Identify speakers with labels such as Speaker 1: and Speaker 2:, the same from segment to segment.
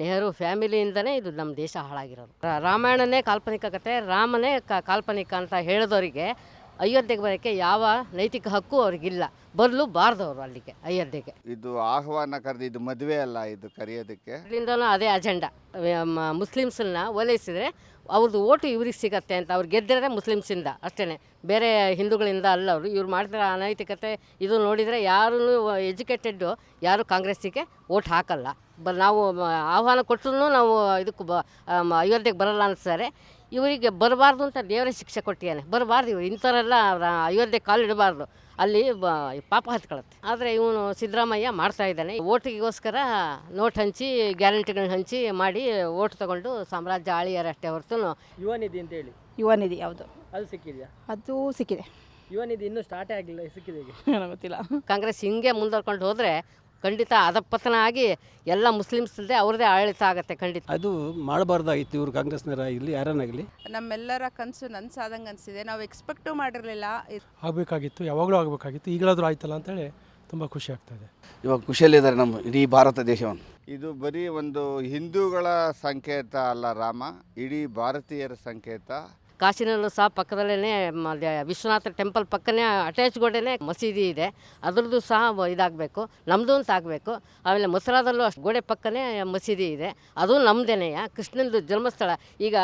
Speaker 1: ನೆಹರು ಫ್ಯಾಮಿಲಿಯಿಂದನೇ ಇದು ನಮ್ಮ ದೇಶ ಹಾಳಾಗಿರೋದು. ರಾಮಾಯಣನೇ ಕಾಲ್ಪನಿಕ ಕತೆ ರಾಮನೇ ಕಾಲ್ಪನಿಕ ಅಂತ ಹೇಳಿದವರಿಗೆ ಅಯೋಧ್ಯೆಗೆ ಬರೋಕ್ಕೆ ಯಾವ ನೈತಿಕ ಹಕ್ಕು ಅವ್ರಿಗಿಲ್ಲ. ಬರಲು ಬಾರ್ದು ಅವರು ಅಲ್ಲಿಗೆ ಅಯೋಧ್ಯೆಗೆ.
Speaker 2: ಇದು ಆಹ್ವಾನ ಕರೆದು ಇದು ಮದುವೆ ಅಲ್ಲ ಇದು ಕರೆಯೋದಕ್ಕೆ?
Speaker 1: ಅದರಿಂದನೂ ಅದೇ ಅಜೆಂಡಾ. ಮುಸ್ಲಿಮ್ಸನ್ನ ಓಲೈಸಿದರೆ ಅವ್ರದ್ದು ಓಟು ಇವ್ರಿಗೆ ಸಿಗತ್ತೆ ಅಂತ ಅವ್ರು ಗೆದ್ದಿರೋದೇ ಮುಸ್ಲಿಮ್ಸಿಂದ ಅಷ್ಟೇ ಬೇರೆ ಹಿಂದೂಗಳಿಂದ ಅಲ್ಲ ಅವರು. ಇವ್ರು ಮಾಡ್ತಿರೋ ಅನೈತಿಕತೆ ಇದು ನೋಡಿದರೆ ಯಾರೂ ಎಜುಕೇಟೆಡ್ಡು ಯಾರು ಕಾಂಗ್ರೆಸ್ಸಿಗೆ ಓಟ್ ಹಾಕಲ್ಲ. ಬ ನಾವು ಆಹ್ವಾನ ಕೊಟ್ಟರು ನಾವು ಇದಕ್ಕೆ ಬ ಅಯೋಧ್ಯೆಗೆ ಬರಲ್ಲ ಅನಿಸ್ತಾರೆ. ಇವರಿಗೆ ಬರಬಾರ್ದು ಅಂತ ದೇವರೇ ಶಿಕ್ಷೆ ಕೊಟ್ಟಿದ್ದಾನೆ. ಬರಬಾರ್ದು ಇವರು. ಇಂಥವರೆಲ್ಲ ಅಯೋಧ್ಯೆ ಕಾಲು ಇಡಬಾರ್ದು. ಅಲ್ಲಿ ಬ ಪಾಪ ಹತ್ಕೊಳತ್ತೆ. ಆದರೆ ಇವನು ಸಿದ್ದರಾಮಯ್ಯ ಮಾಡ್ತಾ ಇದ್ದಾನೆ. ಓಟಿಗೋಸ್ಕರ ನೋಟ್ ಹಂಚಿ ಗ್ಯಾರಂಟಿಗಳನ್ನ ಹಂಚಿ ಮಾಡಿ ಓಟ್ ತಗೊಂಡು ಸಾಮ್ರಾಜ್ಯ ಆಳಿಯರ ಅಷ್ಟೇ ಹೊರತು
Speaker 3: ಯುವ ನಿಧಿ ಅಂತ ಹೇಳಿ
Speaker 4: ಯುವ ನಿಧಿ ಯಾವುದು
Speaker 3: ಅದು ಸಿಕ್ಕಿದೆಯಾ?
Speaker 4: ಅದು ಸಿಕ್ಕಿದೆ.
Speaker 3: ಯುವ ನಿಧಿ ಇನ್ನೂ ಸ್ಟಾರ್ಟೇ ಆಗಿಲ್ಲ ಸಿಕ್ಕಿದೆ
Speaker 4: ಗೊತ್ತಿಲ್ಲ.
Speaker 1: ಕಾಂಗ್ರೆಸ್ ಹಿಂಗೆ ಮುಂದುವರ್ಕೊಂಡು ಹೋದರೆ ಖಂಡಿತ ಅಧಪತನ ಆಗಿ ಎಲ್ಲ ಮುಸ್ಲಿಮ್ಸ್ದೇ ಅವ್ರದ್ದೇ ಆಡಳಿತ ಆಗುತ್ತೆ ಖಂಡಿತ.
Speaker 5: ಅದು ಮಾಡಬಾರ್ದಾಗಿತ್ತು ಇವರು ಕಾಂಗ್ರೆಸ್ನರ ಇಲ್ಲಿ ಯಾರನ್ನಾಗಲಿ
Speaker 6: ನಮ್ಮೆಲ್ಲರ ಕನಸು ನನ್ಸಾದಂಗೆ ಅನಿಸಿದೆ. ನಾವು ಎಕ್ಸ್ಪೆಕ್ಟೂ ಮಾಡಿರಲಿಲ್ಲ.
Speaker 7: ಆಗಬೇಕಾಗಿತ್ತು ಯಾವಾಗಲೂ ಆಗಬೇಕಾಗಿತ್ತು ಈಗಲಾದರೂ ಆಯ್ತಲ್ಲ ಅಂತೇಳಿ ತುಂಬ ಖುಷಿ ಆಗ್ತಾ ಇದೆ.
Speaker 8: ಇವಾಗ ಖುಷಿಯಲ್ಲಿದ್ದಾರೆ ನಮ್ಮ ಇಡೀ ಭಾರತ ದೇಶವನ್ನು.
Speaker 2: ಇದು ಬರೀ ಒಂದು ಹಿಂದೂಗಳ ಸಂಕೇತ ಅಲ್ಲ ರಾಮ ಇಡೀ ಭಾರತೀಯರ ಸಂಕೇತ.
Speaker 1: ಕಾಶಿನಲ್ಲೂ ಸಹ ಪಕ್ಕದಲ್ಲೇ ವಿಶ್ವನಾಥ ಟೆಂಪಲ್ ಪಕ್ಕನೇ ಅಟ್ಯಾಚ್ ಗೋಡೆನೇ ಮಸೀದಿ ಇದೆ. ಅದರದ್ದು ಸಹ ಇದಾಗಬೇಕು. ನಮ್ಮದು ಅಂತ ಆಗಬೇಕು. ಆಮೇಲೆ ಮಥುರಾದಲ್ಲೂ ಅಷ್ಟು ಗೋಡೆ ಪಕ್ಕನೇ ಮಸೀದಿ ಇದೆ. ಅದು ನಮ್ಮದೇನೆಯ ಕೃಷ್ಣಂದು ಜನ್ಮಸ್ಥಳ. ಈಗ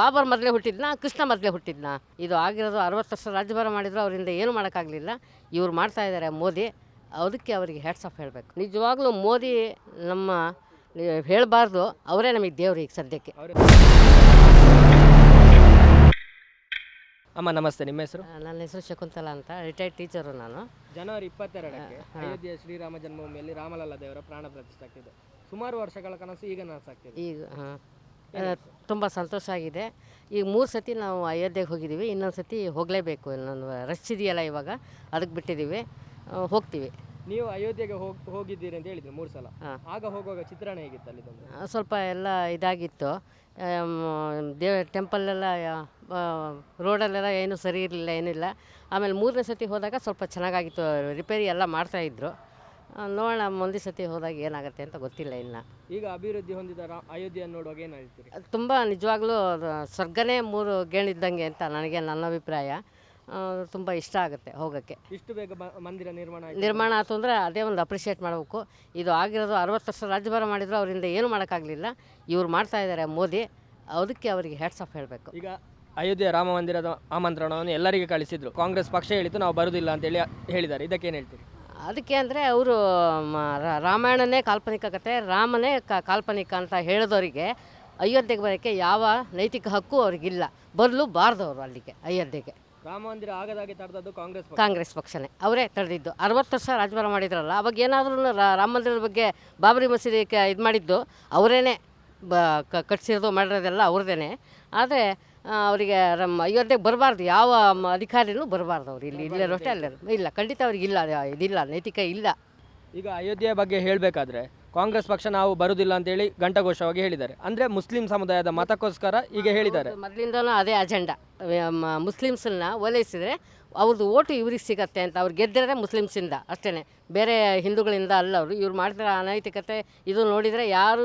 Speaker 1: ಬಾಬರ್ ಮೊದಲೇ ಹುಟ್ಟಿದ್ನ, ಕೃಷ್ಣ ಮೊದಲೇ ಹುಟ್ಟಿದ್ನ? ಇದು ಆಗಿರೋದು ಅರವತ್ತು ವರ್ಷ ರಾಜ್ಯಭಾರ ಮಾಡಿದ್ರು, ಅವರಿಂದ ಏನು ಮಾಡೋಕ್ಕಾಗಲಿಲ್ಲ. ಇವ್ರು ಮಾಡ್ತಾ ಇದ್ದಾರೆ ಮೋದಿ. ಅದಕ್ಕೆ ಅವರಿಗೆ ಹೆಡ್ಸ್ ಆಫ್ ಹೇಳಬೇಕು. ನಿಜವಾಗ್ಲೂ ಮೋದಿ ನಮ್ಮ ಹೇಳಬಾರ್ದು. ಅವರೇ ನಮಗೆ ದೇವರು ಈಗ ಸದ್ಯಕ್ಕೆ.
Speaker 3: ಅಮ್ಮ ನಮಸ್ತೆ ನಿಮ್ಮ ಹೆಸರು?
Speaker 1: ನನ್ನ ಹೆಸರು ಶಕುಂತಲಾ ಅಂತ ರಿಟೈರ್ಡ್ ಟೀಚರು ನಾನು.
Speaker 3: ಜನವರಿ ಇಪ್ಪತ್ತೆರಡಕ್ಕೆ ಅಯೋಧ್ಯೆ ಶ್ರೀರಾಮ ಜನ್ಮಭೂಮಿಯಲ್ಲಿ ರಾಮಲಲ್ಲ ದೇವರ ಪ್ರಾಣ ಪ್ರತಿಷ್ಠೆ ಆಗ್ತಿದೆ ಸುಮಾರು ವರ್ಷಗಳ ಕನಸು ಈಗ ನನಸಾಗ್ತಿದೆ.
Speaker 1: ಈಗ ಹಾಂ ತುಂಬ ಸಂತೋಷ ಆಗಿದೆ. ಈಗ ಮೂರು ಸತಿ ನಾವು ಅಯೋಧ್ಯೆಗೆ ಹೋಗಿದ್ದೀವಿ ಇನ್ನೊಂದು ಸತಿ ಹೋಗಲೇಬೇಕು ಇನ್ನೊಂದು ರಶ್ ಇದೆಯಲ್ಲ ಇವಾಗ ಅದಕ್ಕೆ ಬಿಟ್ಟಿದ್ದೀವಿ. ಆ, ಹೋಗ್ತೀವಿ.
Speaker 3: ನೀವು ಅಯೋಧ್ಯೆಗೆ ಹೋಗಿ ಹೋಗಿದ್ದೀರಿ ಅಂತ ಹೇಳಿದ್ರು ಮೂರು ಸಲ.
Speaker 1: ಹಾ.
Speaker 3: ಆಗ ಹೋಗುವಾಗ ಚಿತ್ರಣ ಹೇಗಿತ್ತು ಅಲ್ಲಿ
Speaker 1: ಆ, ಸ್ವಲ್ಪ ಎಲ್ಲ ಇದಾಗಿತ್ತು. ಆಮ್, ದೇವ ಟೆಂಪಲ್ಲೆಲ್ಲ ರೋಡಲ್ಲೆಲ್ಲ ಏನು ಸರಿ ಇರಲಿಲ್ಲ ಏನಿಲ್ಲ. ಆಮೇಲೆ ಮೂರನೇ ಸತಿ ಹೋದಾಗ ಸ್ವಲ್ಪ ಚೆನ್ನಾಗಾಗಿತ್ತು ರಿಪೇರಿ ಎಲ್ಲ ಮಾಡ್ತಾಯಿದ್ರು ನೋಡೋಣ ಮುಂದಿನ ಸತಿ ಹೋದಾಗ ಏನಾಗುತ್ತೆ ಅಂತ ಗೊತ್ತಿಲ್ಲ ಇನ್ನು.
Speaker 3: ಈಗ ಅಭಿವೃದ್ಧಿ ಹೊಂದಿದ ರಾ ಅಯೋಧ್ಯೆಯನ್ನು ನೋಡುವಾಗ ಏನು ಹೇಳ್ತೀರಿ?
Speaker 1: ತುಂಬ ನಿಜವಾಗ್ಲೂ ಅದು ಸ್ವರ್ಗನೇ ಮೂರು ಗೇಣಿದ್ದಂಗೆ ಅಂತ ನನಗೆ ನನ್ನ ಅಭಿಪ್ರಾಯ. ತುಂಬ ಇಷ್ಟ ಆಗುತ್ತೆ ಹೋಗೋಕ್ಕೆ.
Speaker 3: ಇಷ್ಟು ಬೇಗ ಬ- ಮಂದಿರ ನಿರ್ಮಾಣ ಆಯ್ತು.
Speaker 1: ನಿರ್ಮಾಣ ಆಯ್ತು ಅಂದರೆ ಅದೇ ಒಂದು ಅಪ್ರಿಷಿಯೇಟ್ ಮಾಡಬೇಕು. ಇದು ಆಗಿರೋದು ಅರವತ್ತು ವರ್ಷ ರಾಜ್ಯಭಾರ ಮಾಡಿದ್ರು ಅವರಿಂದ ಏನು ಮಾಡೋಕ್ಕಾಗಲಿಲ್ಲ. ಇವ್ರು ಮಾಡ್ತಾ ಇದ್ದಾರೆ ಮೋದಿ ಅದಕ್ಕೆ ಅವರಿಗೆ ಹೆಡ್ಸ್ ಆಫ್ ಹೇಳಬೇಕು.
Speaker 3: ಈಗ ಅಯೋಧ್ಯೆ ರಾಮ ಮಂದಿರದ ಆಮಂತ್ರಣವನ್ನು ಎಲ್ಲರಿಗೆ ಕಳಿಸಿದ್ರು. ಕಾಂಗ್ರೆಸ್ ಪಕ್ಷ ಹೇಳಿತು ನಾವು ಬರುವುದಿಲ್ಲ ಅಂತೇಳಿ ಹೇಳಿದ್ದಾರೆ. ಇದಕ್ಕೆ ಏನು ಹೇಳ್ತೀರಿ?
Speaker 1: ಅದಕ್ಕೆ ಅಂದರೆ ಅವರು ರಾಮಾಯಣನೇ ಕಾಲ್ಪನಿಕ ಕತೆ ರಾಮನೇ ಕಾಲ್ಪನಿಕ ಅಂತ ಹೇಳಿದವರಿಗೆ ಅಯೋಧ್ಯೆಗೆ ಬರೋಕ್ಕೆ ಯಾವ ನೈತಿಕ ಹಕ್ಕು ಅವ್ರಿಗಿಲ್ಲ. ಬರಲು ಬಾರ್ದು ಅವರು ಅಲ್ಲಿಗೆ ಅಯೋಧ್ಯೆಗೆ.
Speaker 3: ರಾಮ ಮಂದಿರ ಆಗದಾಗಿ ತಡೆದದ್ದು ಕಾಂಗ್ರೆಸ್
Speaker 1: ಕಾಂಗ್ರೆಸ್ ಪಕ್ಷನೇ ಅವರೇ ತಡೆದಿದ್ದು. ಅರವತ್ತು ವರ್ಷ ರಾಜಭಾರ ಮಾಡಿದ್ರಲ್ಲ ಅವಾಗ ಏನಾದ್ರೂ ರಾಮ ಮಂದಿರದ ಬಗ್ಗೆ ಬಾಬರಿ ಮಸೀದಿ ಇದು ಮಾಡಿದ್ದು ಅವರೇನೆ ಬ ಕ- ಕಟ್ಸಿರೋದು ಮಾಡಿರೋದೆಲ್ಲ ಅವ್ರದ್ದೇನೆ ಆದರೆ ಅವರಿಗೆ ನಮ್ಮ ಅಯೋಧ್ಯೆಗೆ ಬರಬಾರ್ದು ಯಾವ ಮ- ಅಧಿಕಾರಿನೂ ಬರಬಾರ್ದು ಅವ್ರು ಇಲ್ಲಿ. ಇಲ್ಲ ಅಷ್ಟೇ ಅಲ್ಲೇ ಇಲ್ಲ ಖಂಡಿತ ಅವ್ರಿಗೆ ಇಲ್ಲ ಅದು ಇದಿಲ್ಲ ನೈತಿಕ ಇಲ್ಲ.
Speaker 3: ಈಗ ಅಯೋಧ್ಯೆಯ ಬಗ್ಗೆ ಹೇಳಬೇಕಾದ್ರೆ ಕಾಂಗ್ರೆಸ್ ಪಕ್ಷ ನಾವು ಬರುವುದಿಲ್ಲ ಅಂತೇಳಿ ಘಂಟಾಘೋಷವಾಗಿ ಹೇಳಿದ್ದಾರೆ. ಅಂದರೆ ಮುಸ್ಲಿಂ ಸಮುದಾಯದ ಮತಕ್ಕೋಸ್ಕರ ಈಗ ಹೇಳಿದ್ದಾರೆ.
Speaker 1: ಮೊದಲಿಂದನೂ ಅದೇ ಅಜೆಂಡಾ ಮುಸ್ಲಿಮ್ಸನ್ನ ಓಲೈಸಿದರೆ ಅವ್ರದ್ದು ಓಟು ಇವ್ರಿಗೆ ಸಿಗತ್ತೆ ಅಂತ ಅವ್ರು ಗೆದ್ದಿರೋದೇ ಮುಸ್ಲಿಮ್ಸಿಂದ ಅಷ್ಟೇ ಬೇರೆ ಹಿಂದೂಗಳಿಂದ ಅಲ್ಲ ಅವರು. ಇವ್ರು ಮಾಡ್ತಿರೋ ಅನೈತಿಕತೆ ಇದು ನೋಡಿದರೆ ಯಾರೂ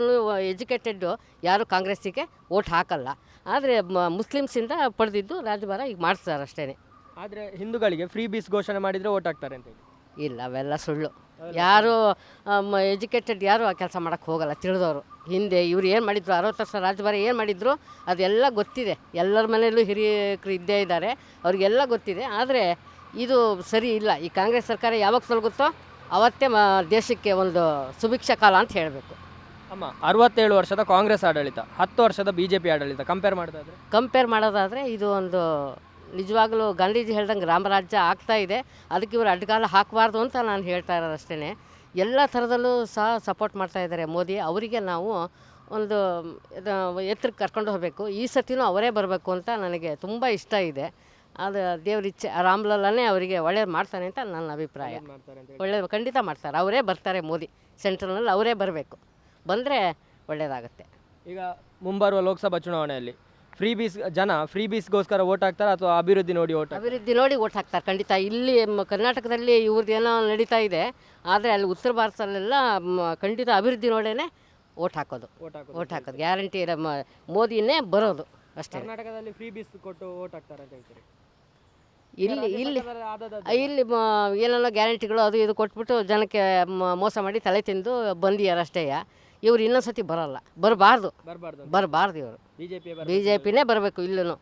Speaker 1: ಎಜುಕೇಟೆಡ್ಡು ಯಾರು ಕಾಂಗ್ರೆಸ್ಸಿಗೆ ಓಟ್ ಹಾಕಲ್ಲ. ಆದರೆ ಮುಸ್ಲಿಮ್ಸಿಂದ ಪಡೆದಿದ್ದು ರಾಜಭಾರ ಈಗ ಮಾಡ್ತಾರೆ ಅಷ್ಟೇ
Speaker 3: ಆದರೆ ಹಿಂದೂಗಳಿಗೆ ಫ್ರೀ ಬೀಸ್ ಘೋಷಣೆ ಮಾಡಿದರೆ ಓಟ್ ಹಾಕ್ತಾರೆ ಅಂತ
Speaker 1: ಇಲ್ಲ ಅವೆಲ್ಲ ಸುಳ್ಳು. ಯಾರು ಎಜುಕೇಟೆಡ್ ಯಾರು ಆ ಕೆಲಸ ಮಾಡೋಕ್ಕೆ ಹೋಗಲ್ಲ ತಿಳಿದವರು. ಹಿಂದೆ ಇವ್ರು ಏನು ಮಾಡಿದ್ರು ಅರವತ್ತು ವರ್ಷ ರಾಜಭಾರಿ ಏನು ಮಾಡಿದ್ರು ಅದೆಲ್ಲ ಗೊತ್ತಿದೆ. ಎಲ್ಲರ ಮನೆಯಲ್ಲೂ ಹಿರಿಯಕರು ಇದ್ದೇ ಇದ್ದಾರೆ ಅವ್ರಿಗೆಲ್ಲ ಗೊತ್ತಿದೆ. ಆದರೆ ಇದು ಸರಿ ಇಲ್ಲ. ಈ ಕಾಂಗ್ರೆಸ್ ಸರ್ಕಾರ ಯಾವಾಗ ತೊಲಗುತ್ತೋ ಅವತ್ತೇ ಮ ದೇಶಕ್ಕೆ ಒಂದು ಸುಭಿಕ್ಷ ಕಾಲ ಅಂತ ಹೇಳಬೇಕು.
Speaker 3: ಅಮ್ಮ ಅರವತ್ತೇಳು ವರ್ಷದ ಕಾಂಗ್ರೆಸ್ ಆಡಳಿತ ಹತ್ತು ವರ್ಷದ ಬಿ ಜೆ ಪಿ ಆಡಳಿತ ಕಂಪೇರ್ ಮಾಡೋದಾದ್ರೆ?
Speaker 1: ಕಂಪೇರ್ ಮಾಡೋದಾದರೆ ಇದು ಒಂದು ನಿಜವಾಗ್ಲೂ ಗಾಂಧೀಜಿ ಹೇಳ್ದಂಗೆ ರಾಮರಾಜ್ಯ ಆಗ್ತಾ ಇದೆ. ಅದಕ್ಕೆ ಇವರು ಅಡ್ಡಗಾಲ ಹಾಕಬಾರ್ದು ಅಂತ ನಾನು ಹೇಳ್ತಾ ಇರೋದು ಅಷ್ಟೇ ಎಲ್ಲ ಥರದಲ್ಲೂ ಸಹ ಸಪೋರ್ಟ್ ಮಾಡ್ತಾ ಇದ್ದಾರೆ ಮೋದಿ. ಅವರಿಗೆ ನಾವು ಒಂದು ಎತ್ತರಕ್ಕೆ ಕರ್ಕೊಂಡು ಹೋಗಬೇಕು. ಈ ಸತಿನೂ ಅವರೇ ಬರಬೇಕು ಅಂತ ನನಗೆ ತುಂಬ ಇಷ್ಟ ಇದೆ. ಅದು ದೇವ್ರ ಇಚ್ಛೆ. ರಾಮ್ಲಲ್ಲೇ ಅವರಿಗೆ ಒಳ್ಳೇದು ಮಾಡ್ತಾನೆ ಅಂತ ನನ್ನ ಅಭಿಪ್ರಾಯ. ಒಳ್ಳೆ ಖಂಡಿತ ಮಾಡ್ತಾರೆ. ಅವರೇ ಬರ್ತಾರೆ ಮೋದಿ. ಸೆಂಟ್ರಲ್ನಲ್ಲಿ ಅವರೇ ಬರಬೇಕು. ಬಂದರೆ ಒಳ್ಳೆಯದಾಗುತ್ತೆ
Speaker 3: ಈಗ ಮುಂಬರುವ ಲೋಕಸಭಾ ಚುನಾವಣೆಯಲ್ಲಿ ಫ್ರೀ ಬೀಸ್ ಜನ ಫ್ರೀ ಬೀಸ್ಗೋಸ್ಕರ ಓಟ್ ಹಾಕ್ತಾರೆ ಅಥವಾ ಅಭಿವೃದ್ಧಿ ನೋಡಿ ಓಟ್
Speaker 1: ಅಭಿವೃದ್ಧಿ ನೋಡಿ ಓಟ್ ಹಾಕ್ತಾರೆ ಖಂಡಿತ. ಇಲ್ಲಿ ಮ- ಕರ್ನಾಟಕದಲ್ಲಿ ಇವ್ರದ್ದು ಏನೋ ನಡೀತಾ ಇದೆ ಆದರೆ ಅಲ್ಲಿ ಉತ್ತರ ಭಾರತದಲ್ಲೆಲ್ಲ ಮ- ಖಂಡಿತ ಅಭಿವೃದ್ಧಿ ನೋಡೇ ಓಟ್ ಹಾಕೋದು.
Speaker 3: ಓಟ್ ಹಾಕೋದು.
Speaker 1: ಓಟ್ ಹಾಕೋದು. ಗ್ಯಾರಂಟಿ ಮೋದಿನೇ ಬರೋದು ಅಷ್ಟೇ.
Speaker 3: ಕರ್ನಾಟಕದಲ್ಲಿ ಫ್ರೀ ಬೀಸ್ ಕೊಟ್ಟು ಓಟ್ ಹಾಕ್ತಾರೆ ಅಂತ ಹೇಳ್ತೀರಿ?
Speaker 1: ಇಲ್ಲಿ ಇಲ್ಲಿ ಇಲ್ಲಿ ಏನೆಲ್ಲ ಏನೇನೋ ಗ್ಯಾರಂಟಿಗಳು ಅದು ಇದು ಕೊಟ್ಬಿಟ್ಟು ಜನಕ್ಕೆ ಮ- ಮೋಸ ಮಾಡಿ ತಲೆ ತಿಂದು ಬಂದಿಯಾರ ಅಷ್ಟೇ. ಇವ್ರು ಇನ್ನೊಂದ್ಸತಿ ಬರೋಲ್ಲ. ಬರಬಾರ್ದು.
Speaker 3: ಬರಬಾರ್ದು
Speaker 1: ಬರಬಾರ್ದು ಇವರು.
Speaker 3: ಬಿಜೆಪಿ
Speaker 1: ಬಿ ಜೆ ಪಿನೇ ಬರಬೇಕು ಇಲ್ಲೂ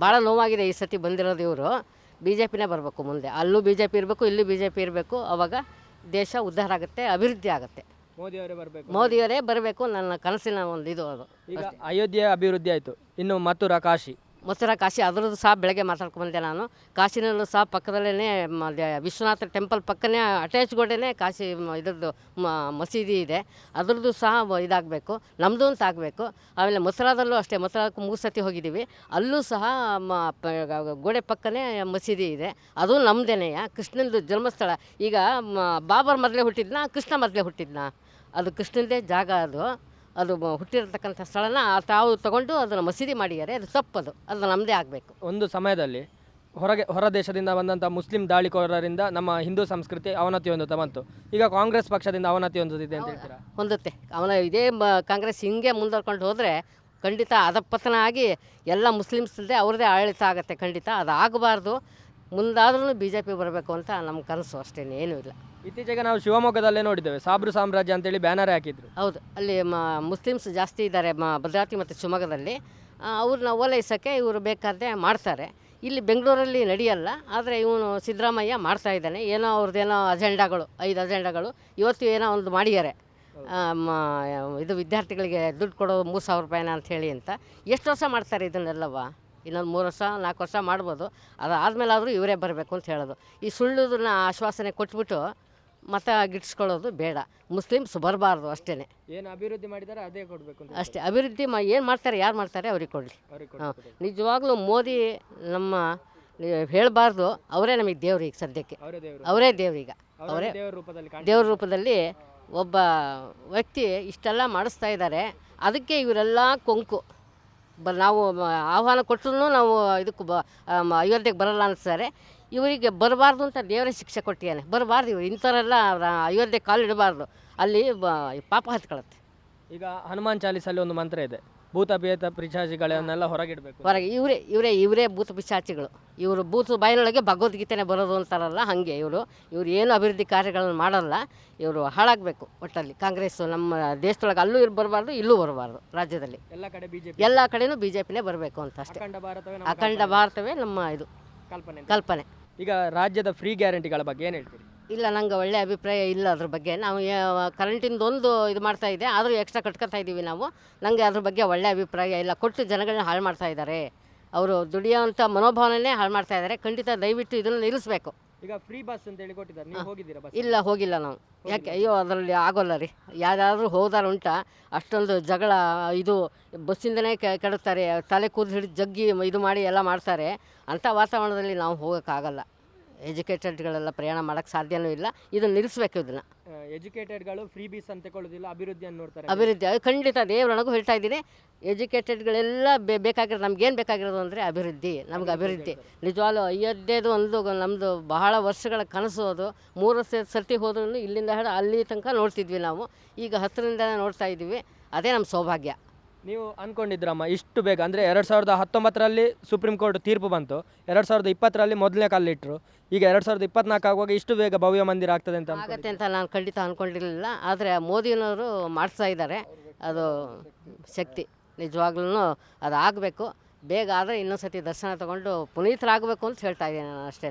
Speaker 1: ಭಾಳ ನೋವಾಗಿದೆ ಈ ಸತಿ ಬಂದಿರೋದು ಇವರು. ಬಿ ಜೆ ಪಿನೇ ಬರಬೇಕು ಮುಂದೆ. ಅಲ್ಲೂ ಬಿ ಜೆ ಪಿ ಇರಬೇಕು ಇಲ್ಲೂ ಬಿ ಜೆ ಪಿ ಇರಬೇಕು. ಅವಾಗ ದೇಶ ಉದ್ಧಾರ ಆಗುತ್ತೆ ಅಭಿವೃದ್ಧಿ ಆಗುತ್ತೆ.
Speaker 3: ಮೋದಿಯವರೇ ಬರಬೇಕು.
Speaker 1: ಮೋದಿಯವರೇ ಬರಬೇಕು ನನ್ನ ಕನಸಿನ ಒಂದು ಇದು ಅದು
Speaker 3: ಈಗ ಅಯೋಧ್ಯೆ ಅಭಿವೃದ್ಧಿ ಆಯಿತು. ಇನ್ನು ಮಥುರಾ ಕಾಶಿ.
Speaker 1: ಮಥುರಾ ಕಾಶಿ ಅದರದ್ದು ಸಹ ಬೆಳಗ್ಗೆ ಮಾತಾಡ್ಕೊಂಡು ಬಂದೆ ನಾನು. ಕಾಶಿನಲ್ಲೂ ಸಹ ಪಕ್ಕದಲ್ಲೇ ವಿಶ್ವನಾಥ ಟೆಂಪಲ್ ಪಕ್ಕನೇ ಅಟ್ಯಾಚ್ ಗೋಡೆನೇ ಕಾಶಿ ಇದ್ರದ್ದು ಮಸೀದಿ ಇದೆ. ಅದರದ್ದು ಸಹ ಇದಾಗಬೇಕು. ನಮ್ಮದು ಅಂತ ಆಗಬೇಕು. ಆಮೇಲೆ ಮಥುರಾದಲ್ಲೂ ಅಷ್ಟೇ ಮೊಸರಾದಕ್ಕೂ ಮೂರು ಸತಿ ಹೋಗಿದ್ದೀವಿ. ಅಲ್ಲೂ ಸಹ ಗೋಡೆ ಪಕ್ಕನೇ ಮಸೀದಿ ಇದೆ. ಅದು ನಮ್ಮದೇನೆಯ ಕೃಷ್ಣಂದು ಜನ್ಮಸ್ಥಳ. ಈಗ ಬಾಬರ್ ಮೊದಲೇ ಹುಟ್ಟಿದ್ನ, ಕೃಷ್ಣ ಮೊದಲೇ ಹುಟ್ಟಿದ್ನ? ಅದು ಕೃಷ್ಣಂದೇ ಜಾಗ ಅದು. ಅದು ಹುಟ್ಟಿರತಕ್ಕಂಥ ಸ್ಥಳನ ತಾವು ತಗೊಂಡು ಅದನ್ನು ಮಸೀದಿ ಮಾಡಿದ್ದಾರೆ. ಅದು ತಪ್ಪದು. ಅದು ನಮ್ಮದೇ ಆಗಬೇಕು.
Speaker 3: ಒಂದು ಸಮಯದಲ್ಲಿ ಹೊರಗೆ ಹೊರ ದೇಶದಿಂದ ಬಂದಂಥ ಮುಸ್ಲಿಂ ದಾಳಿಕೋರರಿಂದ ನಮ್ಮ ಹಿಂದೂ ಸಂಸ್ಕೃತಿ ಅವನತಿ ಹೊಂದುತ್ತಾ ಬಂತು. ಈಗ ಕಾಂಗ್ರೆಸ್ ಪಕ್ಷದಿಂದ ಅವನತಿ ಹೊಂದುತ್ತಿದೆ ಅಂತ ಹೇಳ್ತೀರಾ?
Speaker 1: ಹೊಂದುತ್ತೆ. ಅವನ ಇದೇ ಮ ಕಾಂಗ್ರೆಸ್ ಹಿಂಗೆ ಮುಂದುವರ್ಕೊಂಡು ಹೋದರೆ ಖಂಡಿತ ಅದಪ್ಪತನ ಆಗಿ ಎಲ್ಲ ಮುಸ್ಲಿಮ್ಸ್ದೇ ಅವ್ರದ್ದೇ ಆಡಳಿತ ಆಗುತ್ತೆ ಖಂಡಿತ. ಅದು ಆಗಬಾರ್ದು ಮುಂದಾದ್ರೂ ಬಿ ಜೆ ಪಿ ಬರಬೇಕು ಅಂತ ನಮ್ಮ ಕನಸು. ಅಷ್ಟೇನೇನೂ ಏನೂ ಇಲ್ಲ.
Speaker 3: ಇತ್ತೀಚೆಗೆ ನಾವು ಶಿವಮೊಗ್ಗದಲ್ಲೇ ನೋಡಿದ್ದೇವೆ, ಸಾಬ್ರು ಸಾಮ್ರಾಜ್ಯ ಅಂತೇಳಿ ಬ್ಯಾನರ್ ಹಾಕಿದ್ರು.
Speaker 1: ಹೌದು, ಅಲ್ಲಿ ಮುಸ್ಲಿಮ್ಸ್ ಜಾಸ್ತಿ ಇದ್ದಾರೆ ಮ, ಭದ್ರಾವತಿ ಮತ್ತು ಶಿವಮೊಗ್ಗದಲ್ಲಿ. ಅವ್ರನ್ನ ಓಲೈಸೋಕ್ಕೆ ಇವರು ಬೇಕಾದ್ರೆ ಮಾಡ್ತಾರೆ. ಇಲ್ಲಿ ಬೆಂಗಳೂರಲ್ಲಿ ನಡೆಯಲ್ಲ, ಆದರೆ ಇವನು ಸಿದ್ದರಾಮಯ್ಯ ಮಾಡ್ತಾ ಇದ್ದಾನೆ. ಏನೋ ಅವ್ರದ್ದೇನೋ ಅಜೆಂಡಾಗಳು, ಐದು ಅಜೆಂಡಾಗಳು, ಇವತ್ತು ಏನೋ ಒಂದು ಮಾಡಿದ್ದಾರೆ. ಇದು ವಿದ್ಯಾರ್ಥಿಗಳಿಗೆ ದುಡ್ಡು ಕೊಡೋದು ಮೂರು ಸಾವಿರ ರೂಪಾಯಿನ ಅಂತ ಹೇಳಿ ಅಂತ. ಎಷ್ಟು ವರ್ಷ ಮಾಡ್ತಾರೆ ಇದನ್ನೆಲ್ಲವ? ಇನ್ನೊಂದು ಮೂರು ವರ್ಷ, ನಾಲ್ಕು ವರ್ಷ ಮಾಡ್ಬೋದು. ಅದಾದಮೇಲೆ ಆದರೂ ಇವರೇ ಬರಬೇಕು ಅಂತ ಹೇಳೋದು. ಈ ಸುಳ್ಳುದನ್ನ ಆಶ್ವಾಸನೆ ಕೊಟ್ಬಿಟ್ಟು ಮತ ಗಿಟ್ಸ್ಕೊಳ್ಳೋದು ಬೇಡ. ಮುಸ್ಲಿಮ್ಸ್ ಬರಬಾರ್ದು ಅಷ್ಟೇ
Speaker 3: ಏನು ಅಭಿವೃದ್ಧಿ ಮಾಡಿದಾರೆ ಅದೇ ಕೊಡಬೇಕು ಅಂತ
Speaker 1: ಅಷ್ಟೇ. ಅಭಿವೃದ್ಧಿ ಮಾ ಏನು ಮಾಡ್ತಾರೆ ಯಾರು ಮಾಡ್ತಾರೆ ಅವ್ರಿಗೆ ಕೊಡಲಿ.
Speaker 3: ಅವ್ರಿಗೆ
Speaker 1: ಹಾಂ. ನಿಜವಾಗ್ಲೂ ಮೋದಿ ನಮ್ಮ ಹೇಳಬಾರ್ದು. ಅವರೇ ನಮಗೆ ದೇವ್ರು ಈಗ ಸದ್ಯಕ್ಕೆ.
Speaker 3: ಅವರೇ ದೇವರು.
Speaker 1: ಅವರೇ ದೇವ್ರೀಗ
Speaker 3: ಅವರೇ ದೇವರ ರೂಪದಲ್ಲಿ.
Speaker 1: ದೇವ್ರ ರೂಪದಲ್ಲಿ ಒಬ್ಬ ವ್ಯಕ್ತಿ ಇಷ್ಟೆಲ್ಲ ಮಾಡಿಸ್ತಾ ಇದ್ದಾರೆ. ಅದಕ್ಕೆ ಇವರೆಲ್ಲ ಕೊಂಕು. ಬ ನಾವು ಮ- ಆಹ್ವಾನ ಕೊಟ್ಟರು ನಾವು ಇದಕ್ಕೆ ಬ ಅಯೋಧ್ಯೆಗೆ ಬರಲ್ಲ ಅನ್ಸ್ತಾರೆ. ಇವರಿಗೆ ಬರಬಾರ್ದು ಅಂತ ದೇವರೇ ಶಿಕ್ಷೆ ಕೊಟ್ಟಿದ್ದಾನೆ. ಬರಬಾರ್ದು ಇವರು ಇಂಥವರೆಲ್ಲ ಅಯೋಧ್ಯೆ ಕಾಲು ಇಡಬಾರ್ದು. ಅಲ್ಲಿ ಬ ಪಾಪ ಹತ್ಕೊಳತ್ತೆ.
Speaker 3: ಈಗ ಹನುಮಾನ್ ಚಾಲೀಸಲ್ಲಿ ಒಂದು ಮಂತ್ರ ಇದೆ. ಭೂತ ಭೇತ ಪಿಶಾಚಿಗಳನ್ನೆಲ್ಲ ಹೊರಗಿಡಬೇಕು.
Speaker 1: ಹೊರಗೆ ಇವರೇ ಇವರೇ ಇವರೇ ಭೂತ ಪಿಶಾಚಿಗಳು. ಇವರು ಭೂತ ಬಾಯಿನೊಳಗೆ ಭಗವದ್ಗೀತೆನೆ ಬರೋದು ಅಂತಾರಲ್ಲ ಹಾಗೆ ಇವರು. ಇವರು ಏನು ಅಭಿವೃದ್ಧಿ ಕಾರ್ಯಗಳನ್ನು ಮಾಡಲ್ಲ ಇವರು ಹಾಳಾಗಬೇಕು ಒಟ್ಟಲ್ಲಿ. ಕಾಂಗ್ರೆಸ್ಸು ನಮ್ಮ ದೇಶದೊಳಗೆ ಅಲ್ಲೂ ಇರ್ ಬರಬಾರ್ದು ಇಲ್ಲೂ ಬರಬಾರ್ದು ರಾಜ್ಯದಲ್ಲಿ.
Speaker 3: ಎಲ್ಲ ಕಡೆ ಬಿಜೆಪಿ
Speaker 1: ಎಲ್ಲ ಕಡೆಯೂ ಬಿ ಜೆ ಪಿನೇ ಬರಬೇಕು ಅಂತ ಅಷ್ಟೇ.
Speaker 3: ಅಖಂಡ ಭಾರತವೇ ನಮ್ಮ
Speaker 1: ಇದು.
Speaker 3: ಕಲ್ಪನೆ ಅಂತ.
Speaker 1: ಕಲ್ಪನೆ.
Speaker 3: ಈಗ ರಾಜ್ಯದ ಫ್ರೀ ಗ್ಯಾರಂಟಿಗಳ ಬಗ್ಗೆ ಏನು ಹೇಳ್ತೀರಿ?
Speaker 1: ಇಲ್ಲ ನಂಗೆ ಒಳ್ಳೆ ಅಭಿಪ್ರಾಯ ಇಲ್ಲ ಅದ್ರ ಬಗ್ಗೆ. ನಾವು ಕರೆಂಟಿಂದ ಒಂದು ಇದು ಮಾಡ್ತಾ ಇದೆ ಆದರೂ ಎಕ್ಸ್ಟ್ರಾ ಕಟ್ಕೊತಾ ಇದ್ದೀವಿ ನಾವು. ನನಗೆ ಅದ್ರ ಬಗ್ಗೆ ಒಳ್ಳೆ ಅಭಿಪ್ರಾಯ ಇಲ್ಲ. ಕೊಟ್ಟು ಜನಗಳನ್ನ ಹಾಳು ಮಾಡ್ತಾ ಇದ್ದಾರೆ ಅವರು ದುಡಿಯೋವಂಥ ಮನೋಭಾವನೆ ಹಾಳು ಮಾಡ್ತಾ ಇದ್ದಾರೆ ಖಂಡಿತ ದಯವಿಟ್ಟು ಇದನ್ನು ನಿಲ್ಲಿಸಬೇಕು.
Speaker 3: ಈಗ ಫ್ರೀ ಬಸ್ ಅಂತ ಹೇಳಿ ಕೊಟ್ಟಿದ್ದಾರೆ. ನೀವು ಹೋಗಿದ್ದೀರಾ ಬಸ್
Speaker 1: ಇಲ್ಲ ಹೋಗಿಲ್ಲ ನಾವು. ಯಾಕೆ? ಅಯ್ಯೋ ಅದರಲ್ಲಿ ಆಗೋಲ್ಲ ರೀ. ಯಾರಾದರೂ ಹೋದಾರ ಉಂಟ ಅಷ್ಟೊಂದು ಜಗಳ ಇದು ಬಸ್ಸಿಂದನೇ ಕೆ- ಕೆಡುತ್ತಾರೆ ತಲೆ ಕೂದಲು ಹಿಡಿದು ಜಗ್ಗಿ ಇದು ಮಾಡಿ ಎಲ್ಲ ಮಾಡ್ತಾರೆ. ಅಂಥ ವಾತಾವರಣದಲ್ಲಿ ನಾವು ಹೋಗೋಕ್ಕಾಗಲ್ಲ. ಎಜುಕೇಟೆಡ್ಗಳೆಲ್ಲ ಪ್ರಯಾಣ ಮಾಡೋಕ್ಕೆ ಸಾಧ್ಯನೂ ಇಲ್ಲ. ಇದನ್ನು ನಿಲ್ಲಿಸ್ಬೇಕು ಇದನ್ನು.
Speaker 3: ಎಜುಕೇಟೆಡ್ಗಳು ಫ್ರೀ ಬೀಸ್ ಅಂತ ತಗೊಳ್ಳೋದಿಲ್ಲ ಅಭಿವೃದ್ಧಿಯನ್ನು ನೋಡ್ತಾರೆ.
Speaker 1: ಅಭಿವೃದ್ಧಿ ಅದು ಖಂಡಿತ ದೇವರೊಳಗೂ ಹೇಳ್ತಾ ಇದ್ದೀನಿ. ಎಜುಕೇಟೆಡ್ಗಳೆಲ್ಲ ಬೇ ಬೇಕಾಗಿರೋದು ನಮ್ಗೇನು ಬೇಕಾಗಿರೋದು ಅಂದರೆ ಅಭಿವೃದ್ಧಿ ನಮ್ಗೆ ಅಭಿವೃದ್ಧಿ. ನಿಜವಾಗ್ಲು ಅಯೋಧ್ಯೆದು ಒಂದು ನಮ್ಮದು ಬಹಳ ವರ್ಷಗಳ ಕನಸು ಅದು. ಮೂರು ಸರ್ತಿ ಹೋದ್ರೂ ಇಲ್ಲಿಂದ ಹಿಡಿದು ಅಲ್ಲಿ ತನಕ ನೋಡ್ತಿದ್ವಿ ನಾವು. ಈಗ ಹತ್ತಿರದಿಂದ ನೋಡ್ತಾ ಇದ್ದೀವಿ ಅದೇ ನಮ್ಮ ಸೌಭಾಗ್ಯ.
Speaker 3: ನೀವು ಅಂದ್ಕೊಂಡಿದ್ರಮ್ಮ ಇಷ್ಟು ಬೇಗ. ಅಂದರೆ ಎರಡು ಸಾವಿರದ ಹತ್ತೊಂಬತ್ತರಲ್ಲಿ ಸುಪ್ರೀಂ ಕೋರ್ಟ್ ತೀರ್ಪು ಬಂತು. ಎರಡು ಸಾವಿರದ ಇಪ್ಪತ್ತರಲ್ಲಿ ಮೊದಲನೇ ಕಾಲಿಟ್ಟರು ಈಗ ಎರಡು ಸಾವಿರದ ಇಪ್ಪತ್ನಾಲ್ಕು ಆಗುವಾಗ ಇಷ್ಟು ಬೇಗ ಭವ್ಯ ಮಂದಿರ ಆಗ್ತದೆ ಅಂತ?
Speaker 1: ಆಗತ್ತೆ ಅಂತ ನಾನು ಖಂಡಿತ ಅಂದ್ಕೊಂಡಿರಲಿಲ್ಲ ಆದರೆ ಮೋದಿನವರು ಮಾಡಿಸ್ತಾ ಇದ್ದಾರೆ. ಅದು ಶಕ್ತಿ. ನಿಜವಾಗ್ಲೂ ಅದು ಆಗಬೇಕು ಬೇಗ ಆದರೆ ಇನ್ನೊಂದು ಸತಿ ದರ್ಶನ ತಗೊಂಡು ಪುನೀತರಾಗಬೇಕು ಅಂತ ಹೇಳ್ತಾ ಇದ್ದೀನಿ ನಾನು ಅಷ್ಟೇ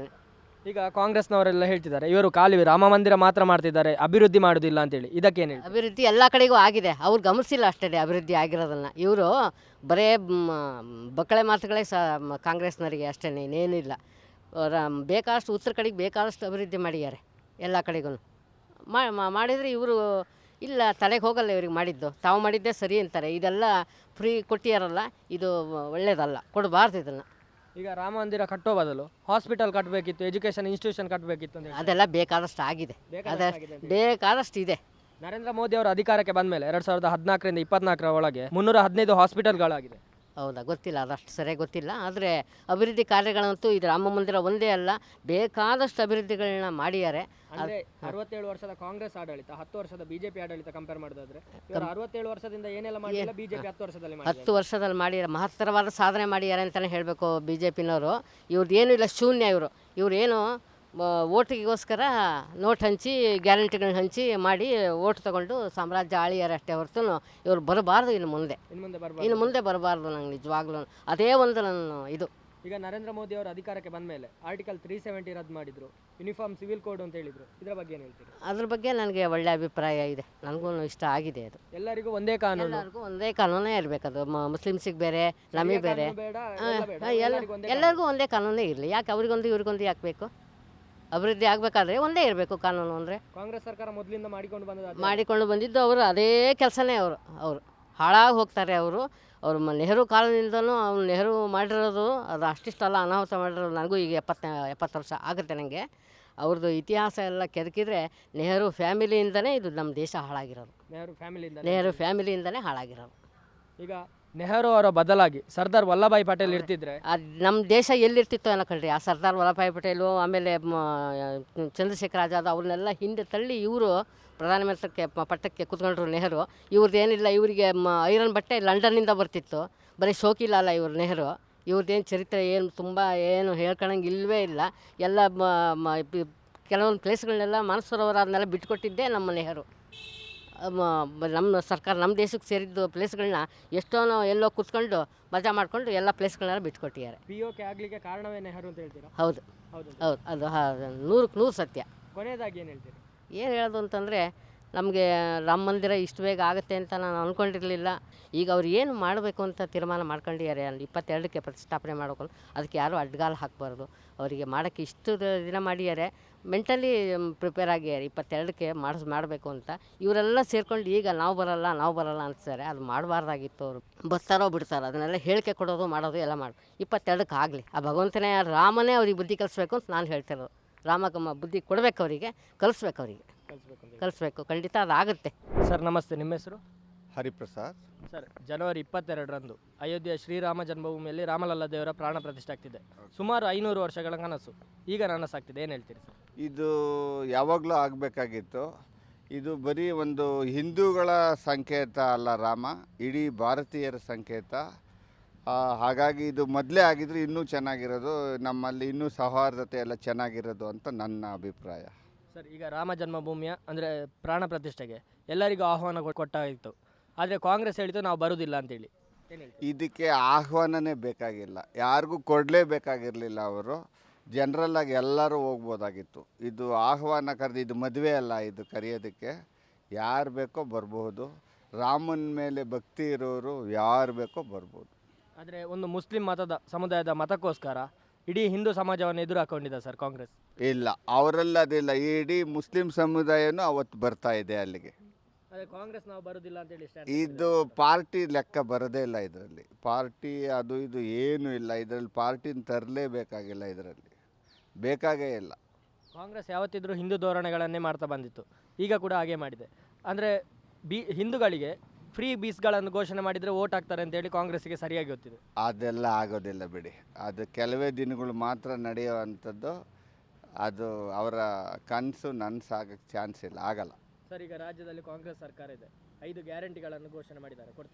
Speaker 3: ಈಗ ಕಾಂಗ್ರೆಸ್ನವರೆಲ್ಲ ಹೇಳ್ತಿದ್ದಾರೆ, ಇವರು ಖಾಲಿ ರಾಮ ಮಂದಿರ ಮಾತ್ರ ಮಾಡ್ತಿದ್ದಾರೆ, ಅಭಿವೃದ್ಧಿ ಮಾಡೋದಿಲ್ಲ ಅಂತೇಳಿ. ಇದಕ್ಕೇನು ಹೇಳಿ
Speaker 1: ಅಭಿವೃದ್ಧಿ ಎಲ್ಲ ಕಡೆಗೂ ಆಗಿದೆ, ಅವ್ರು ಗಮನಿಸಿಲ್ಲ ಅಷ್ಟೇ ಅಭಿವೃದ್ಧಿ ಆಗಿರೋದನ್ನ. ಇವರು ಬರೇ ಬಕ್ಕಳೆ ಮಾತುಗಳೇ ಸ ಕಾಂಗ್ರೆಸ್ನವರಿಗೆ ಅಷ್ಟೇ ಇನ್ನೇನಿಲ್ಲ. ಬೇಕಾದಷ್ಟು ಉತ್ತರ ಕಡೆಗೆ ಬೇಕಾದಷ್ಟು ಅಭಿವೃದ್ಧಿ ಮಾಡಿದ್ದಾರೆ, ಎಲ್ಲ ಕಡೆಗೂ. ಮಾಡಿದರೆ ಇವರು ಇಲ್ಲ, ತಲೆಗೆ ಹೋಗಲ್ಲ ಇವ್ರಿಗೆ ಮಾಡಿದ್ದು. ತಾವು ಮಾಡಿದ್ದೇ ಸರಿ ಅಂತಾರೆ. ಇದೆಲ್ಲ ಫ್ರೀ ಕೊಟ್ಟಿಯಾರಲ್ಲ, ಇದು ಒಳ್ಳೆಯದಲ್ಲ ಕೊಡಬಾರ್ದು ಇದನ್ನು.
Speaker 3: ಈಗ ರಾಮ ಮಂದಿರ ಕಟ್ಟೋ ಬದಲು ಹಾಸ್ಪಿಟಲ್ ಕಟ್ಟಬೇಕಿತ್ತು ಎಜುಕೇಶನ್ ಇನ್ಸ್ಟಿಟ್ಯೂಷನ್ ಕಟ್ಟಬೇಕಿತ್ತು ಅಂತ ಹೇಳಿ
Speaker 1: ಅದೆಲ್ಲ ಬೇಕಾದಷ್ಟು
Speaker 3: ಆಗಿದೆ. ಅಂತ
Speaker 1: ಬೇಕಾದಷ್ಟು ಇದೆ.
Speaker 3: ನರೇಂದ್ರ ಮೋದಿ ಅವರು ಅಧಿಕಾರಕ್ಕೆ ಬಂದ ಮೇಲೆ ಎರಡ್ ಸಾವಿರದ ಹದಿನಾಲ್ಕರಿಂದ ಇಪ್ಪತ್ನಾಲ್ಕರ ಒಳಗೆ ಮುನ್ನೂರ ಹದಿನೈದು ಹಾಸ್ಪಿಟಲ್ಗಳಾಗಿದೆ
Speaker 1: ಹೌದಾ? ಗೊತ್ತಿಲ್ಲ ಅದಷ್ಟು ಸರಿಯಾಗಿ ಗೊತ್ತಿಲ್ಲ. ಆದರೆ ಅಭಿವೃದ್ಧಿ ಕಾರ್ಯಗಳಂತೂ ಇದು ರಾಮ ಮಂದಿರ ಒಂದೇ ಅಲ್ಲ ಬೇಕಾದಷ್ಟು ಅಭಿವೃದ್ಧಿಗಳನ್ನ ಮಾಡಿದ್ದಾರೆ.
Speaker 3: ಅಂದ್ರೆ ಅರವತ್ತೇಳು ವರ್ಷದ ಕಾಂಗ್ರೆಸ್ ಆಡಳಿತ ಹತ್ತು ವರ್ಷದ ಬಿಜೆಪಿ ಆಡಳಿತ ಕಂಪೇರ್ ಮಾಡೋದಾದ್ರೆ ಇವರು ಅರವತ್ತೇಳು ವರ್ಷದಿಂದ ಏನೆಲ್ಲ ಮಾಡಿಲ್ಲ ಬಿಜೆಪಿ ಹತ್ತು ವರ್ಷದಲ್ಲಿ
Speaker 1: ಹತ್ತು ವರ್ಷದಲ್ಲಿ ಮಾಡಿದ್ದಾರೆ. ಮಹತ್ತರವಾದ ಸಾಧನೆ ಮಾಡಿದ್ದಾರೆ ಅಂತಲೇ ಹೇಳಬೇಕು ಬಿ ಜೆ ಪಿನವರು ಇವ್ರದ್ದು ಏನೂ ಇಲ್ಲ ಶೂನ್ಯ ಇವರು. ಇವ್ರೇನು ಓಟಿಗೋಸ್ಕರ ನೋಟ್ ಹಂಚಿ ಗ್ಯಾರಂಟಿಗಳನ್ನ ಹಂಚಿ ಮಾಡಿ ಓಟ್ ತಗೊಂಡು ಸಾಮ್ರಾಜ್ಯ ಆಳಿಯರಷ್ಟೇ ಅಷ್ಟೇ ಹೊರತು ಇವ್ರು ಬರಬಾರ್ದು ಇನ್ನು ಮುಂದೆ.
Speaker 3: ಇನ್ನು ಮುಂದೆ ಬರಬಾರ್ದು.
Speaker 1: ಮುಂದೆ ಬರಬಾರ್ದು ನಂಗೆ ನಿಜವಾಗ್ಲೂ. ಅದೇ ಒಂದು ನನ್ನ ಇದು.
Speaker 3: ಈಗ ನರೇಂದ್ರ ಮೋದಿ ಅವರು ಅಧಿಕಾರಕ್ಕೆ ಬಂದ ಮೇಲೆ ಆರ್ಟಿಕಲ್ ತ್ರೀ ಸೆವೆಂಟಿ ರದ್ದು ಮಾಡಿದ್ರು. ಯೂನಿಫಾರ್ಮ್ ಸಿವಿಲ್ ಕೋಡ್ ಅಂತ ಹೇಳಿದ್ರು. ಇದರ ಬಗ್ಗೆ ಏನು ಹೇಳ್ತೀರಿ?
Speaker 1: ಅದ್ರ ಬಗ್ಗೆ ನನಗೆ ಒಳ್ಳೆ ಅಭಿಪ್ರಾಯ ಇದೆ. ನನಗೂ ಇಷ್ಟ ಆಗಿದೆ ಅದು.
Speaker 3: ಎಲ್ಲರಿಗೂ ಒಂದೇ ಕಾನೂನು.
Speaker 1: ಎಲ್ಲರಿಗೂ ಒಂದೇ ಕಾನೂನೇ ಇರಬೇಕದು ಮುಸ್ಲಿಮ್ಸಿಗೆ ಬೇರೆ ನಮಗೆ ಬೇರೆ.
Speaker 3: ಎಲ್ಲರಿಗೂ ಒಂದೇ
Speaker 1: ಕಾನೂನೇ ಇರಲಿ. ಯಾಕೆ ಅವ್ರಿಗೊಂದು ಇವ್ರಿಗೊಂದು ಯಾಕೆ ಬೇಕು? ಅಭಿವೃದ್ಧಿ ಆಗಬೇಕಾದ್ರೆ ಒಂದೇ ಇರಬೇಕು ಕಾನೂನು ಅಂದರೆ.
Speaker 3: ಕಾಂಗ್ರೆಸ್ ಸರ್ಕಾರ ಮೊದಲಿಂದ ಮಾಡಿಕೊಂಡು ಬಂದ
Speaker 1: ಮಾಡಿಕೊಂಡು ಬಂದಿದ್ದು ಅವರು ಅದೇ ಕೆಲಸನೇ ಅವರು ಅವರು. ಹಾಳಾಗಿ ಹೋಗ್ತಾರೆ ಅವರು. ಅವರು ನೆಹರು ಕಾಲದಿಂದಲೂ ಅವ್ರು ನೆಹರು ಮಾಡಿರೋದು ಅದು ಅಷ್ಟಿಷ್ಟಲ್ಲ ಅನಾಹುತ ಮಾಡಿರೋದು ನನಗೂ ಈಗ ಎಪ್ಪತ್ತ ಎಪ್ಪತ್ತು ವರ್ಷ ಆಗುತ್ತೆ ನನಗೆ. ಅವ್ರದ್ದು ಇತಿಹಾಸ ಎಲ್ಲ ಕೆದಕಿದ್ರೆ ನೆಹರು ಫ್ಯಾಮಿಲಿಯಿಂದನೇ ಇದು ನಮ್ಮ ದೇಶ ಹಾಳಾಗಿರೋದು.
Speaker 3: ನೆಹರು ಫ್ಯಾಮಿಲಿಯಿಂದ
Speaker 1: ನೆಹರು ಫ್ಯಾಮಿಲಿಯಿಂದನೇ ಹಾಳಾಗಿರೋದು.
Speaker 3: ಈಗ ನೆಹರು ಅವರ ಬದಲಾಗಿ ಸರ್ದಾರ್ ವಲ್ಲಭಾಯ್ ಪಟೇಲ್ ಇರ್ತಿದ್ರೆ?
Speaker 1: ನಮ್ಮ ದೇಶ ಎಲ್ಲಿರ್ತಿತ್ತು ಅನ್ನೋ ಕಳ್ರಿ ಆ ಸರ್ದಾರ್ ವಲ್ಲಭಾಯ್ ಪಟೇಲು, ಆಮೇಲೆ ಚಂದ್ರಶೇಖರ್ ಆಜಾದ್ ಅವ್ರನ್ನೆಲ್ಲ ಹಿಂದೆ ತಳ್ಳಿ ಇವರು ಪ್ರಧಾನಮಂತ್ರಿಗೆ ಪಟ್ಟಕ್ಕೆ ಕೂತ್ಕೊಂಡ್ರು ನೆಹರು. ಇವ್ರದ್ದು ಏನಿಲ್ಲ, ಇವರಿಗೆ ಐರನ್ ಬಟ್ಟೆ ಲಂಡನ್ನಿಂದ ಬರ್ತಿತ್ತು. ಬರೀ ಶೋಕಿಲ್ಲ ಇವ್ರು ನೆಹರು. ಇವ್ರದ್ದೇನು ಚರಿತ್ರೆ ಏನು ತುಂಬ ಏನು ಹೇಳ್ಕೊಳಂಗೆ ಇಲ್ಲವೇ ಇಲ್ಲ. ಎಲ್ಲ ಮ, ಮ- ಕೆಲವೊಂದು ಪ್ಲೇಸ್ಗಳನ್ನೆಲ್ಲ ಮನಸ್ಸರವರು ಅದನ್ನೆಲ್ಲ ಬಿಟ್ಕೊಟ್ಟಿದ್ದೇ ನಮ್ಮ ನೆಹರು. ನಮ್ಮ ಸರ್ಕಾರ ನಮ್ಮ ದೇಶಕ್ಕೆ ಸೇರಿದ್ದು ಪ್ಲೇಸ್ಗಳನ್ನ ಎಷ್ಟೋ ಎಲ್ಲೋ ಕೂತ್ಕೊಂಡು ಮಜಾ ಮಾಡಿಕೊಂಡು ಎಲ್ಲ ಪ್ಲೇಸ್ಗಳನ್ನೆಲ್ಲ ಬಿಟ್ಕೊಟ್ಟಿದ್ದಾರೆ.
Speaker 3: ಪಿ ಕೆ ಆಗಲಿಕ್ಕೆ ಕಾರಣವೇ ನೆಹರು ಅಂತ ಹೇಳ್ತೀರಾ?
Speaker 1: ಹೌದು.
Speaker 3: ಹೌದು.
Speaker 1: ಹೌದು. ಅದು ನೂರಕ್ಕೆ ನೂರು ಸತ್ಯ.
Speaker 3: ಕೊನೆಯದಾಗಿ ಏನು ಹೇಳ್ತೀರಿ?
Speaker 1: ಏನು ಹೇಳೋದು ಅಂತಂದರೆ ನಮಗೆ ರಾಮ ಮಂದಿರ ಇಷ್ಟು ಬೇಗ ಆಗುತ್ತೆ ಅಂತ ನಾನು ಅಂದ್ಕೊಂಡಿರಲಿಲ್ಲ ಈಗ ಅವ್ರು ಏನು ಮಾಡಬೇಕು ಅಂತ ತೀರ್ಮಾನ ಮಾಡ್ಕೊಂಡಿದ್ದಾರೆ. ಅಲ್ಲಿ ಇಪ್ಪತ್ತೆರಡಕ್ಕೆ ಪ್ರತಿಷ್ಠಾಪನೆ ಮಾಡಬೇಕು. ಅದಕ್ಕೆ ಯಾರೂ ಅಡ್ಗಾಲು ಹಾಕಬಾರ್ದು. ಅವರಿಗೆ ಮಾಡೋಕ್ಕೆ ಇಷ್ಟು ದಿನ ಮಾಡಿದ್ದಾರೆ. ಮೆಂಟಲಿ ಪ್ರಿಪೇರ್ ಆಗಿದ್ದಾರೆ. ಇಪ್ಪತ್ತೆರಡಕ್ಕೆ ಮಾಡಿಸ್ ಮಾಡಬೇಕು ಅಂತ. ಇವರೆಲ್ಲ ಸೇರ್ಕೊಂಡು ಈಗ ನಾವು ಬರಲ್ಲ ನಾವು ಬರಲ್ಲ ಅಂತಾರೆ ಅದು ಮಾಡಬಾರ್ದಾಗಿತ್ತು ಅವರು. ಬರ್ತಾರೋ ಬಿಡ್ತಾರೋ, ಅದನ್ನೆಲ್ಲ ಹೇಳಿಕೆ ಕೊಡೋದು, ಮಾಡೋದು ಎಲ್ಲ ಮಾಡಿ ಇಪ್ಪತ್ತೆರಡಕ್ಕೆ ಆಗಲಿ. ಆ ಭಗವಂತನೇ ರಾಮನೇ ಅವ್ರಿಗೆ ಬುದ್ಧಿ ಕಲಿಸ್ಬೇಕು ಅಂತ ನಾನು ಹೇಳ್ತಿರೋದು. ರಾಮಕಮ್ಮ ಬುದ್ಧಿ ಕೊಡಬೇಕು ಅವರಿಗೆ, ಕಲಿಸ್ಬೇಕು ಅವರಿಗೆ.
Speaker 3: ಕಲಿಸ್ಬೇಕು
Speaker 1: ಖಂಡಿತ ಅದಾಗುತ್ತೆ.
Speaker 3: ಸರ್ ನಮಸ್ತೆ. ನಿಮ್ಮ ಹೆಸರು?
Speaker 2: ಹರಿಪ್ರಸಾದ್.
Speaker 3: ಸರ್ ಜನವರಿ ಇಪ್ಪತ್ತೆರಡರಂದು ಅಯೋಧ್ಯೆಯ ಶ್ರೀರಾಮ ಜನ್ಮಭೂಮಿಯಲ್ಲಿ ರಾಮಲಲ್ಲ ದೇವರ ಪ್ರಾಣ ಪ್ರತಿಷ್ಠೆ ಆಗ್ತಿದೆ. ಸುಮಾರು ಐನೂರು ವರ್ಷಗಳ ಕನಸು. ಈಗ ನನಸಾಗ್ತಿದೆ. ಏನು ಹೇಳ್ತೀರಿ ಸರ್?
Speaker 2: ಇದು ಯಾವಾಗಲೂ ಆಗಬೇಕಾಗಿತ್ತು. ಇದು ಬರೀ ಒಂದು ಹಿಂದೂಗಳ ಸಂಕೇತ ಅಲ್ಲ ರಾಮ ಇಡೀ ಭಾರತೀಯರ ಸಂಕೇತ. ಆ, ಹಾಗಾಗಿ ಇದು ಮೊದಲೇ ಆಗಿದ್ರೆ ಇನ್ನೂ ಚೆನ್ನಾಗಿರೋದು ನಮ್ಮಲ್ಲಿ ಇನ್ನೂ ಸೌಹಾರ್ದತೆ ಎಲ್ಲ ಚೆನ್ನಾಗಿರೋದು ಅಂತ ನನ್ನ ಅಭಿಪ್ರಾಯ.
Speaker 3: ಸರ್ ಈಗ ರಾಮ ಜನ್ಮಭೂಮಿಯ ಅಂದರೆ ಪ್ರಾಣ ಪ್ರತಿಷ್ಠೆಗೆ ಎಲ್ಲರಿಗೂ ಆಹ್ವಾನ ಕೊ- ಕೊಟ್ಟಾಗಿತ್ತು ಆದರೆ ಕಾಂಗ್ರೆಸ್ ಹೇಳಿತು ನಾವು ಬರುವುದಿಲ್ಲ ಅಂತೇಳಿ. ಏನು ಹೇಳ್ತೀರಿ?
Speaker 2: ಇದಕ್ಕೆ ಆಹ್ವಾನನೇ ಬೇಕಾಗಿಲ್ಲ. ಯಾರಿಗೂ ಕೊಡಲೇಬೇಕಾಗಿರಲಿಲ್ಲ ಅವರು. ಜನರಲ್ ಆಗಿ ಎಲ್ಲರೂ ಹೋಗ್ಬೋದಾಗಿತ್ತು. ಇದು ಆಹ್ವಾನ ಕರೆದು ಇದು ಮದುವೆ ಅಲ್ಲ ಇದು ಕರೆಯೋದಕ್ಕೆ. ಯಾರು ಬೇಕೋ ಬರಬಹುದು ರಾಮನ ಮೇಲೆ ಭಕ್ತಿ ಇರೋರು ಯಾರು ಬೇಕೋ ಬರ್ಬೋದು.
Speaker 3: ಆದರೆ ಒಂದು ಮುಸ್ಲಿಂ ಮತದ ಸಮುದಾಯದ ಮತಕ್ಕೋಸ್ಕರ ಇಡೀ ಹಿಂದೂ ಸಮಾಜವನ್ನು ಎದುರು ಹಾಕೊಂಡಿದೆ ಸರ್ ಕಾಂಗ್ರೆಸ್?
Speaker 2: ಇಲ್ಲ ಅವರಲ್ಲ ಅದಿಲ್ಲ. ಇಡೀ ಮುಸ್ಲಿಂ ಸಮುದಾಯನೂ ಅವತ್ತು ಬರ್ತಾ ಇದೆ ಅಲ್ಲಿಗೆ.
Speaker 3: ಕಾಂಗ್ರೆಸ್ ನಾವು ಬರೋದಿಲ್ಲ ಅಂತೇಳಿ stand
Speaker 2: ಇದು ಪಾರ್ಟಿ ಲೆಕ್ಕ ಬರೋದೇ ಇಲ್ಲ ಇದರಲ್ಲಿ. ಪಾರ್ಟಿ ಅದು ಇದು ಏನೂ ಇಲ್ಲ. ಇದರಲ್ಲಿ ಪಾರ್ಟಿನ ತರಲೇಬೇಕಾಗಿಲ್ಲ ಇದರಲ್ಲಿ. ಬೇಕಾಗೇ ಇಲ್ಲ.
Speaker 3: ಕಾಂಗ್ರೆಸ್ ಯಾವತ್ತಿದ್ರೂ ಹಿಂದೂ ಧೋರಣೆಗಳನ್ನೇ ಮಾಡ್ತಾ ಬಂದಿತ್ತು. ಈಗ ಕೂಡ ಹಾಗೆ ಮಾಡಿದೆ. ಅಂದರೆ ಬಿ ಹಿಂದೂಗಳಿಗೆ ಫ್ರೀ ಬೀಸ್ಗಳನ್ನು ಘೋಷಣೆ ಮಾಡಿದರೆ ವೋಟ್ ಹಾಕ್ತಾರೆ ಅಂತೇಳಿ ಕಾಂಗ್ರೆಸ್ಸಿಗೆ ಸರಿಯಾಗಿ ಗೊತ್ತಿದೆ.
Speaker 2: ಅದೆಲ್ಲ ಆಗೋದಿಲ್ಲ ಬಿಡಿ. ಅದು ಕೆಲವೇ ದಿನಗಳು ಮಾತ್ರ ನಡೆಯುವಂಥದ್ದು. ಅದು ಅವರ ಕನಸು ನನಸಾಗಕ್ಕೆ ಚಾನ್ಸ್ ಇಲ್ಲ ಆಗಲ್ಲ.
Speaker 3: ಸರ್ ಈಗ ರಾಜ್ಯದಲ್ಲಿ ಕಾಂಗ್ರೆಸ್ ಸರ್ಕಾರ ಇದೆ. ಐದು ಗ್ಯಾರಂಟಿಗಳನ್ನು ಘೋಷಣೆ ಮಾಡಿದ್ದಾರೆ. ಕೊಡ್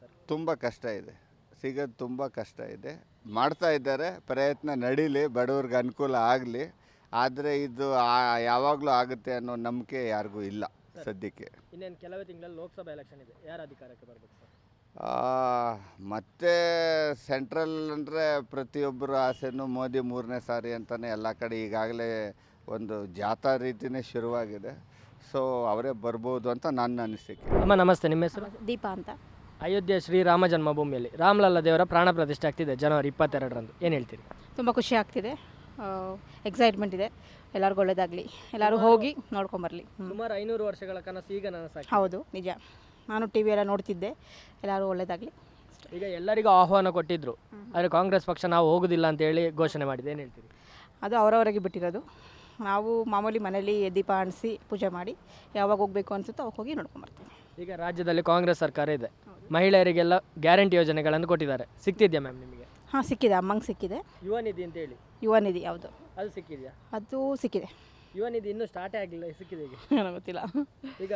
Speaker 3: ಸರ್?
Speaker 2: ತುಂಬ ಕಷ್ಟ ಇದೆ. ಸಿಗೋದು ತುಂಬ ಕಷ್ಟ ಇದೆ. ಮಾಡ್ತಾ ಇದ್ದಾರೆ. ಪ್ರಯತ್ನ ನಡೀಲಿ. ಬಡವ್ರಿಗೆ ಅನುಕೂಲ ಆಗಲಿ. ಆದರೆ ಇದು ಆ- ಯಾವಾಗಲೂ ಆಗುತ್ತೆ ಅನ್ನೋ ನಂಬಿಕೆ ಯಾರಿಗೂ ಇಲ್ಲ. ಸದ್ಯಕ್ಕೆ.
Speaker 3: ಇನ್ನೇನು ಕೆಲವೇ ತಿಂಗಳಲ್ಲಿ ಲೋಕಸಭಾ ಎಲೆಕ್ಷನ್ ಇದೆ. ಯಾರು ಅಧಿಕಾರಕ್ಕೆ ಬರಬೇಕು ಸರ್?
Speaker 2: ಆ, ಮತ್ತೆ ಸೆಂಟ್ರಲ್ ಅಂದರೆ ಪ್ರತಿಯೊಬ್ಬರ ಆಸೆನೂ ಮೋದಿ ಮೂರನೇ ಸಾರಿ ಅಂತಲೇ ಎಲ್ಲ ಕಡೆ ಈಗಾಗಲೇ ಒಂದು ಜಾಥಾ ರೀತಿಯೇ ಶುರುವಾಗಿದೆ. ಸೊ ಅವರೇ ಬರ್ಬೋದು ಅಂತ ನನ್ನ ಅನಿಸಿಕೆ.
Speaker 3: ಅಮ್ಮ ನಮಸ್ತೆ. ನಿಮ್ಮ ಹೆಸರು?
Speaker 4: ದೀಪ ಅಂತ.
Speaker 3: ಅಯೋಧ್ಯೆ ಶ್ರೀರಾಮ ಜನ್ಮಭೂಮಿಯಲ್ಲಿ ರಾಮಲಲ್ಲ ದೇವರ ಪ್ರಾಣ ಪ್ರತಿಷ್ಠೆ ಆಗ್ತಿದೆ ಜನವರಿ ಇಪ್ಪತ್ತೆರಡರಂದು. ಏನು ಹೇಳ್ತೀರಿ?
Speaker 4: ತುಂಬ ಖುಷಿ ಆಗ್ತಿದೆ. ಎಕ್ಸೈಟ್ಮೆಂಟ್ ಇದೆ. ಎಲ್ಲರಿಗೂ ಒಳ್ಳೇದಾಗಲಿ. ಎಲ್ಲರೂ ಹೋಗಿ ನೋಡ್ಕೊಂಬರಲಿ
Speaker 3: ಸುಮಾರು ಐನೂರು ವರ್ಷಗಳ ಕನಸು ಈಗ ನನಸಾಗಿ
Speaker 4: ಹೌದು ನಿಜ. ನಾನು ಟಿ ವಿ ಎಲ್ಲ ನೋಡ್ತಿದ್ದೆ. ಎಲ್ಲರೂ ಒಳ್ಳೇದಾಗಲಿ.
Speaker 3: ಈಗ ಎಲ್ಲರಿಗೂ ಆಹ್ವಾನ ಕೊಟ್ಟಿದ್ರು. ಆದರೆ ಕಾಂಗ್ರೆಸ್ ಪಕ್ಷ ನಾವು ಹೋಗೋದಿಲ್ಲ ಅಂತ ಹೇಳಿ ಘೋಷಣೆ ಮಾಡಿದೆ ಏನು ಹೇಳ್ತೀರಿ?
Speaker 4: ಅದು ಅವರವರಿಗೆ ಬಿಟ್ಟಿರೋದು. ನಾವು ಮಾಮೂಲಿ ಮನೇಲಿ ದೀಪ ಅಣಿಸಿ ಪೂಜೆ ಮಾಡಿ ಯಾವಾಗ ಹೋಗಬೇಕು ಅನಿಸುತ್ತೋ ಅವಾಗ ಹೋಗಿ ನೋಡ್ಕೊಂಬರ್ತೀವಿ
Speaker 3: ಈಗ ರಾಜ್ಯದಲ್ಲಿ ಕಾಂಗ್ರೆಸ್ ಸರ್ಕಾರ ಇದೆ. ಮಹಿಳೆಯರಿಗೆಲ್ಲ ಗ್ಯಾರಂಟಿ ಯೋಜನೆಗಳನ್ನು ಕೊಟ್ಟಿದ್ದಾರೆ. ಸಿಗ್ತಿದ್ಯಾ ಮ್ಯಾಮ್ ನಿಮಗೆ?
Speaker 4: ಹಾಂ ಸಿಕ್ಕಿದೆ ಅಮ್ಮಂಗೆ ಸಿಕ್ಕಿದೆ.
Speaker 3: ಯುವ ನಿಧಿ ಅಂತ ಹೇಳಿ.
Speaker 4: ಯುವ ನಿಧಿ ಯಾವುದು
Speaker 3: ಅದು ಸಿಕ್ಕಿದೆಯಾ?
Speaker 4: ಅದು ಸಿಕ್ಕಿದೆ.
Speaker 3: ಯುವ ನಿಧಿ ಇನ್ನೂ ಸ್ಟಾರ್ಟೇ ಆಗಿಲ್ಲ ಸಿಕ್ಕಿದೆ ಈಗ.
Speaker 4: ನನಗೆ ಗೊತ್ತಿಲ್ಲ.
Speaker 3: ಈಗ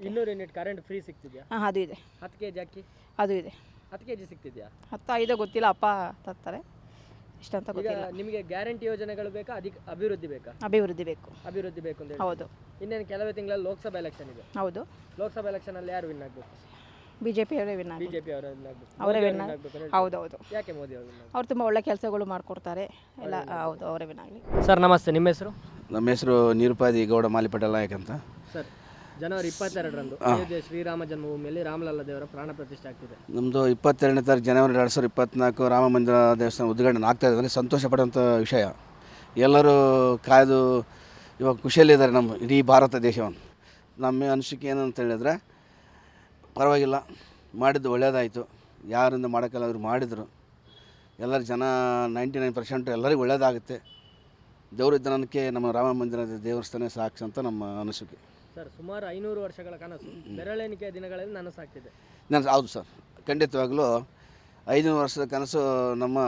Speaker 3: ಇನ್ನೂರು ಯೂನಿಟ್ ಕರೆಂಟ್ ಫ್ರೀ ಸಿಗ್ತಿದೆಯಾ
Speaker 4: ಹಾಂ ಅದು ಇದೆ.
Speaker 3: ಹತ್ತು ಕೆ ಜಿ ಅಕ್ಕಿ?
Speaker 4: ಅದು ಇದೆ.
Speaker 3: ಹತ್ತು ಕೆ ಜಿ ಸಿಗ್ತಿದ್ಯಾ
Speaker 4: ಹತ್ತು ಐದು ಗೊತ್ತಿಲ್ಲ ಅಪ್ಪ ತರ್ತಾರೆ. ಇಷ್ಟಂತ
Speaker 3: ಈಗ
Speaker 4: ಗೊತ್ತಿಲ್ಲ.
Speaker 3: ನಿಮಗೆ ಗ್ಯಾರಂಟಿ ಯೋಜನೆಗಳು ಬೇಕಾ ಅಧಿಕ ಅಭಿವೃದ್ಧಿ ಬೇಕಾ?
Speaker 4: ಅಭಿವೃದ್ಧಿ ಬೇಕು.
Speaker 3: ಅಭಿವೃದ್ಧಿ ಬೇಕು ಅಂತ ಹೇಳಿ
Speaker 4: ಹೌದು.
Speaker 3: ಇನ್ನೇನು ಕೆಲವೇ ತಿಂಗಳಲ್ಲಿ ಲೋಕಸಭಾ ಎಲೆಕ್ಷನ್ ಇದೆ.
Speaker 4: ಹೌದು.
Speaker 3: ಲೋಕಸಭಾ ಎಲೆಕ್ಷನ್ ಅಲ್ಲಿ ಯಾರು ವಿನ್ ಆಗಬೇಕು?
Speaker 4: ಬಿ ಜೆ ಪಿಯವರೇ ವಿನ್ ಆಗಿ
Speaker 3: ಬಿಜೆಪಿ ಅವರ ವಿನ್
Speaker 4: ಅವರೇ ವಿನ್ ಆಗ್- ಹೌದು ಹೌದು
Speaker 3: ಯಾಕೆ ಮೋದಿ ಅವರು
Speaker 4: ಅವ್ರು ತುಂಬ ಒಳ್ಳೆ ಕೆಲಸಗಳು ಮಾಡಿಕೊಡ್ತಾರೆ. ಎಲ್ಲ ಹೌದು ಅವರೇ ವಿನ್ ಆಗಲಿ.
Speaker 3: ಸರ್ ನಮಸ್ತೆ. ನಿಮ್ಮ ಹೆಸರು?
Speaker 8: ನಮ್ಮ ಹೆಸರು ನಿರುಪಾದಿ ಗೌಡ ಮಾಲಿಪಟೇಲ್ ನಾಯಕ್ ಅಂತ.
Speaker 3: ಸರ್ ಜನವರಿ ಇಪ್ಪತ್ತೆರಡರಂದು ಅಯೋಧ್ಯೆ ಶ್ರೀರಾಮ ಜನ್ಮಭೂಮಿಯಲ್ಲಿ ರಾಮಲಲ್ಲ ದೇವರ ಪ್ರಾಣ ಪ್ರತಿಷ್ಠೆ ಆಗ್ತಿದೆ.
Speaker 8: ನಮ್ಮದು ಇಪ್ಪತ್ತೆರಡನೇ ತಾರೀಕು ಜನವರಿ ಎರಡು ಸಾವಿರದ ಇಪ್ಪತ್ನಾಲ್ಕು ರಾಮ ಮಂದಿರ ದೇವಸ್ಥಾನ ಉದ್ಘಾಟನೆ ಆಗ್ತಾ ಇದೆ ಸಂತೋಷ ಪಡುವಂಥ ವಿಷಯ. ಎಲ್ಲರೂ ಕಾಯ್ದು ಇವಾಗ ಖುಷಿಯಲ್ಲಿದ್ದಾರೆ ನಮ್ಮ ಇಡೀ ಭಾರತ ದೇಶವನ್ನು. ನಮ್ಮ ಅನಿಸಿಕೆ ಏನು ಅಂತ ಹೇಳಿದ್ರೆ ಪರವಾಗಿಲ್ಲ ಮಾಡಿದ್ದು ಒಳ್ಳೆಯದಾಯಿತು ಯಾರಿಂದ ಮಾಡೋಕ್ಕಲ್ಲ ಅವರು ಮಾಡಿದರು. ಎಲ್ಲರ ಜನ ನೈಂಟಿ ನೈನ್ ಪರ್ಸೆಂಟ್ ಎಲ್ಲರಿಗೂ ಒಳ್ಳೆಯದಾಗುತ್ತೆ ದೇವರಿದ್ದನಕ್ಕೆ ನಮ್ಮ ರಾಮ ಮಂದಿರದ ದೇವಸ್ಥಾನ ಸಾಕ್ಷಿ ಅಂತ ನಮ್ಮ ಅನಿಸಿಕೆ.
Speaker 3: ಸರ್ ಸುಮಾರು ಐನೂರು ವರ್ಷಗಳ ಕನಸು. ಬೆರಳೆಣಿಕೆ ದಿನಗಳಲ್ಲಿ ನನಸಾಗ್ತಿದೆ.
Speaker 8: ನಾನು ಹೌದು ಸರ್. ಖಂಡಿತವಾಗಲೂ ಐನೂರು ವರ್ಷದ ಕನಸು ನಮ್ಮ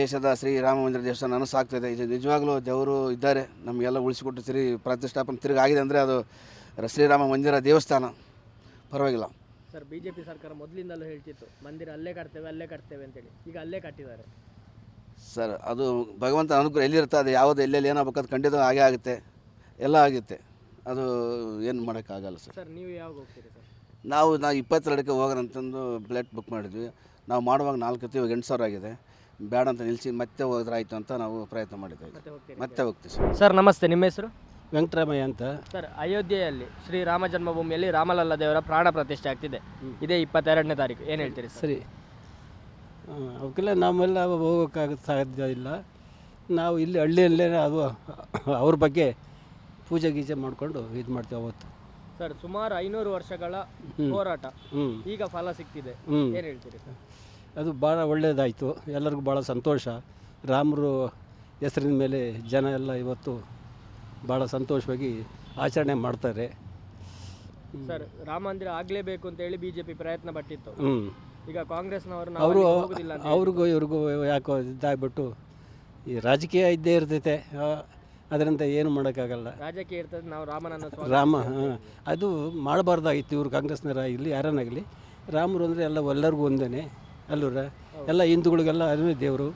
Speaker 8: ದೇಶದ ಶ್ರೀರಾಮ ಮಂದಿರ ದೇವಸ್ಥಾನ ಸಾಕ್ತಿದೆ ಇದು ನಿಜವಾಗ್ಲೂ ದೇವರು ಇದ್ದಾರೆ. ನಮಗೆಲ್ಲ ಉಳಿಸಿಕೊಟ್ಟು ತಿರುಗಿ ಪ್ರತಿಷ್ಠಾಪನೆ ತಿರುಗಾಗಿದೆ ಅಂದರೆ ಅದು ಶ್ರೀರಾಮ ಮಂದಿರ ದೇವಸ್ಥಾನ. ಪರವಾಗಿಲ್ಲ.
Speaker 3: ಸರ್ ಬಿಜೆಪಿ ಸರ್ಕಾರ ಮೊದಲಿಂದಲೂ ಹೇಳ್ತಿತ್ತು ಮಂದಿರ ಅಲ್ಲೇ ಕಟ್ತೇವೆ ಅಲ್ಲೇ ಕಟ್ತೇವೆ ಅಂತೇಳಿ. ಈಗ ಅಲ್ಲೇ ಕಟ್ಟಿದ್ದಾರೆ.
Speaker 8: ಸರ್ ಅದು ಭಗವಂತ ಅನುಗ್ರಹ ಎಲ್ಲಿರುತ್ತೆ ಅದು ಯಾವುದು ಎಲ್ಲೆಲ್ಲಿ ಏನಾಗಬೇಕಂತ ಅದು ಖಂಡಿತ ಹಾಗೆ ಆಗುತ್ತೆ. ಎಲ್ಲ ಆಗುತ್ತೆ. ಅದು ಏನು ಮಾಡೋಕ್ಕಾಗಲ್ಲ ಸರ್.
Speaker 3: ಸರ್ ನೀವು ಯಾವಾಗ ಹೋಗ್ತೀರಿ ಸರ್?
Speaker 8: ನಾವು ನಾವು ಇಪ್ಪತ್ತೆರಡಕ್ಕೆ ಹೋಗೋಣ ಅಂತಂದು ಫ್ಲೈಟ್ ಬುಕ್ ಮಾಡಿದ್ವಿ. ನಾವು ಮಾಡುವಾಗ ನಾಲ್ಕು ಹೊತ್ತು ಇವಾಗ ಎಂಟು ಸಾವಿರ ಆಗಿದೆ. ಬೇಡ ಅಂತ ನಿಲ್ಲಿಸಿ ಮತ್ತೆ ಹೋದ್ರೆ ಆಯಿತು ಅಂತ ನಾವು ಪ್ರಯತ್ನ ಮಾಡಿದ್ದೇವೆ.
Speaker 3: ಮತ್ತೆ
Speaker 8: ಹೋಗ್ತೀವಿ ಸರ್.
Speaker 3: ಸರ್ ನಮಸ್ತೆ. ನಿಮ್ಮ ಹೆಸರು?
Speaker 5: ವೆಂಕಟರಾಮಯ್ಯ ಅಂತ.
Speaker 3: ಸರ್ ಅಯೋಧ್ಯೆಯಲ್ಲಿ ಶ್ರೀ ರಾಮ ಜನ್ಮಭೂಮಿಯಲ್ಲಿ ರಾಮಲಲ್ಲ ದೇವರ ಪ್ರಾಣ ಪ್ರತಿಷ್ಠೆ ಆಗ್ತಿದೆ. ಇದೇ ಇಪ್ಪತ್ತೆರಡನೇ ತಾರೀಕು. ಏನು ಹೇಳ್ತೀರಿ ಸರ್?
Speaker 5: ಸರಿ. ಆ, ಅವಕ್ಕೆಲ್ಲ ನಮ್ಮೆಲ್ಲ ಹೋಗೋಕ್ಕಾಗ ಸಾಧ್ಯ ಇಲ್ಲ. ನಾವು ಇಲ್ಲಿ ಹಳ್ಳಿಯಲ್ಲೇ ಅದು ಅವ್ರ ಬಗ್ಗೆ ಪೂಜೆ ಗೀಜೆ ಮಾಡಿಕೊಂಡು ಇದು ಮಾಡ್ತೀವಿ ಅವತ್ತು.
Speaker 3: ಸರ್ ಸುಮಾರು ಐನೂರು ವರ್ಷಗಳ ಹೋರಾಟ.
Speaker 5: ಹ್ಞೂ
Speaker 3: ಈಗ ಫಲ ಸಿಕ್ತಿದೆ.
Speaker 5: ಹ್ಞೂ
Speaker 3: ಏನು ಹೇಳ್ತೀರಿ ಸರ್?
Speaker 5: ಅದು ಭಾಳ ಒಳ್ಳೆಯದಾಯಿತು ಎಲ್ಲರಿಗೂ ಭಾಳ ಸಂತೋಷ. ರಾಮರು ಹೆಸರಿನ ಮೇಲೆ ಜನ ಎಲ್ಲ ಇವತ್ತು ಭಾಳ ಸಂತೋಷವಾಗಿ ಆಚರಣೆ ಮಾಡ್ತಾರೆ.
Speaker 3: ಸರ್ ರಾಮ ಮಂದಿರ ಆಗಲೇಬೇಕು ಅಂತ ಹೇಳಿ ಬಿಜೆಪಿ ಪ್ರಯತ್ನ ಪಟ್ಟಿತ್ತು.
Speaker 5: ಹ್ಞೂ
Speaker 3: ಈಗ ಕಾಂಗ್ರೆಸ್ನವರು ನಾವು
Speaker 5: ಅವರು
Speaker 3: ಹೋಗುದಿಲ್ಲ ಅಂತ
Speaker 5: ಅವ್ರಿಗೂ ಇವ್ರಿಗೂ ಯಾಕೋ ಇದಾಗ್ಬಿಟ್ಟು ಈ ರಾಜಕೀಯ ಇದ್ದೇ ಇರ್ತೈತೆ. ಆ, ಅದರಿಂದ ಏನು ಮಾಡೋಕ್ಕಾಗಲ್ಲ.
Speaker 3: ರಾಜಕೀಯ ಇರ್ತದೆ ನಾವು ರಾಮನನ್ನು
Speaker 5: ರಾಮ ಹಾಂ ಅದು ಮಾಡಬಾರ್ದಾಗಿತ್ತು ಇವ್ರು ಕಾಂಗ್ರೆಸ್ನವರಾಗಲಿ ಯಾರನ್ನಾಗಲಿ. ರಾಮರು ಅಂದರೆ ಎಲ್ಲ ಎಲ್ಲರಿಗೂ ಒಂದೇ ಅಲ್ಲೂರ. ಎಲ್ಲ ಹಿಂದೂಗಳಿಗೆಲ್ಲ ಅದೇ ದೇವರು.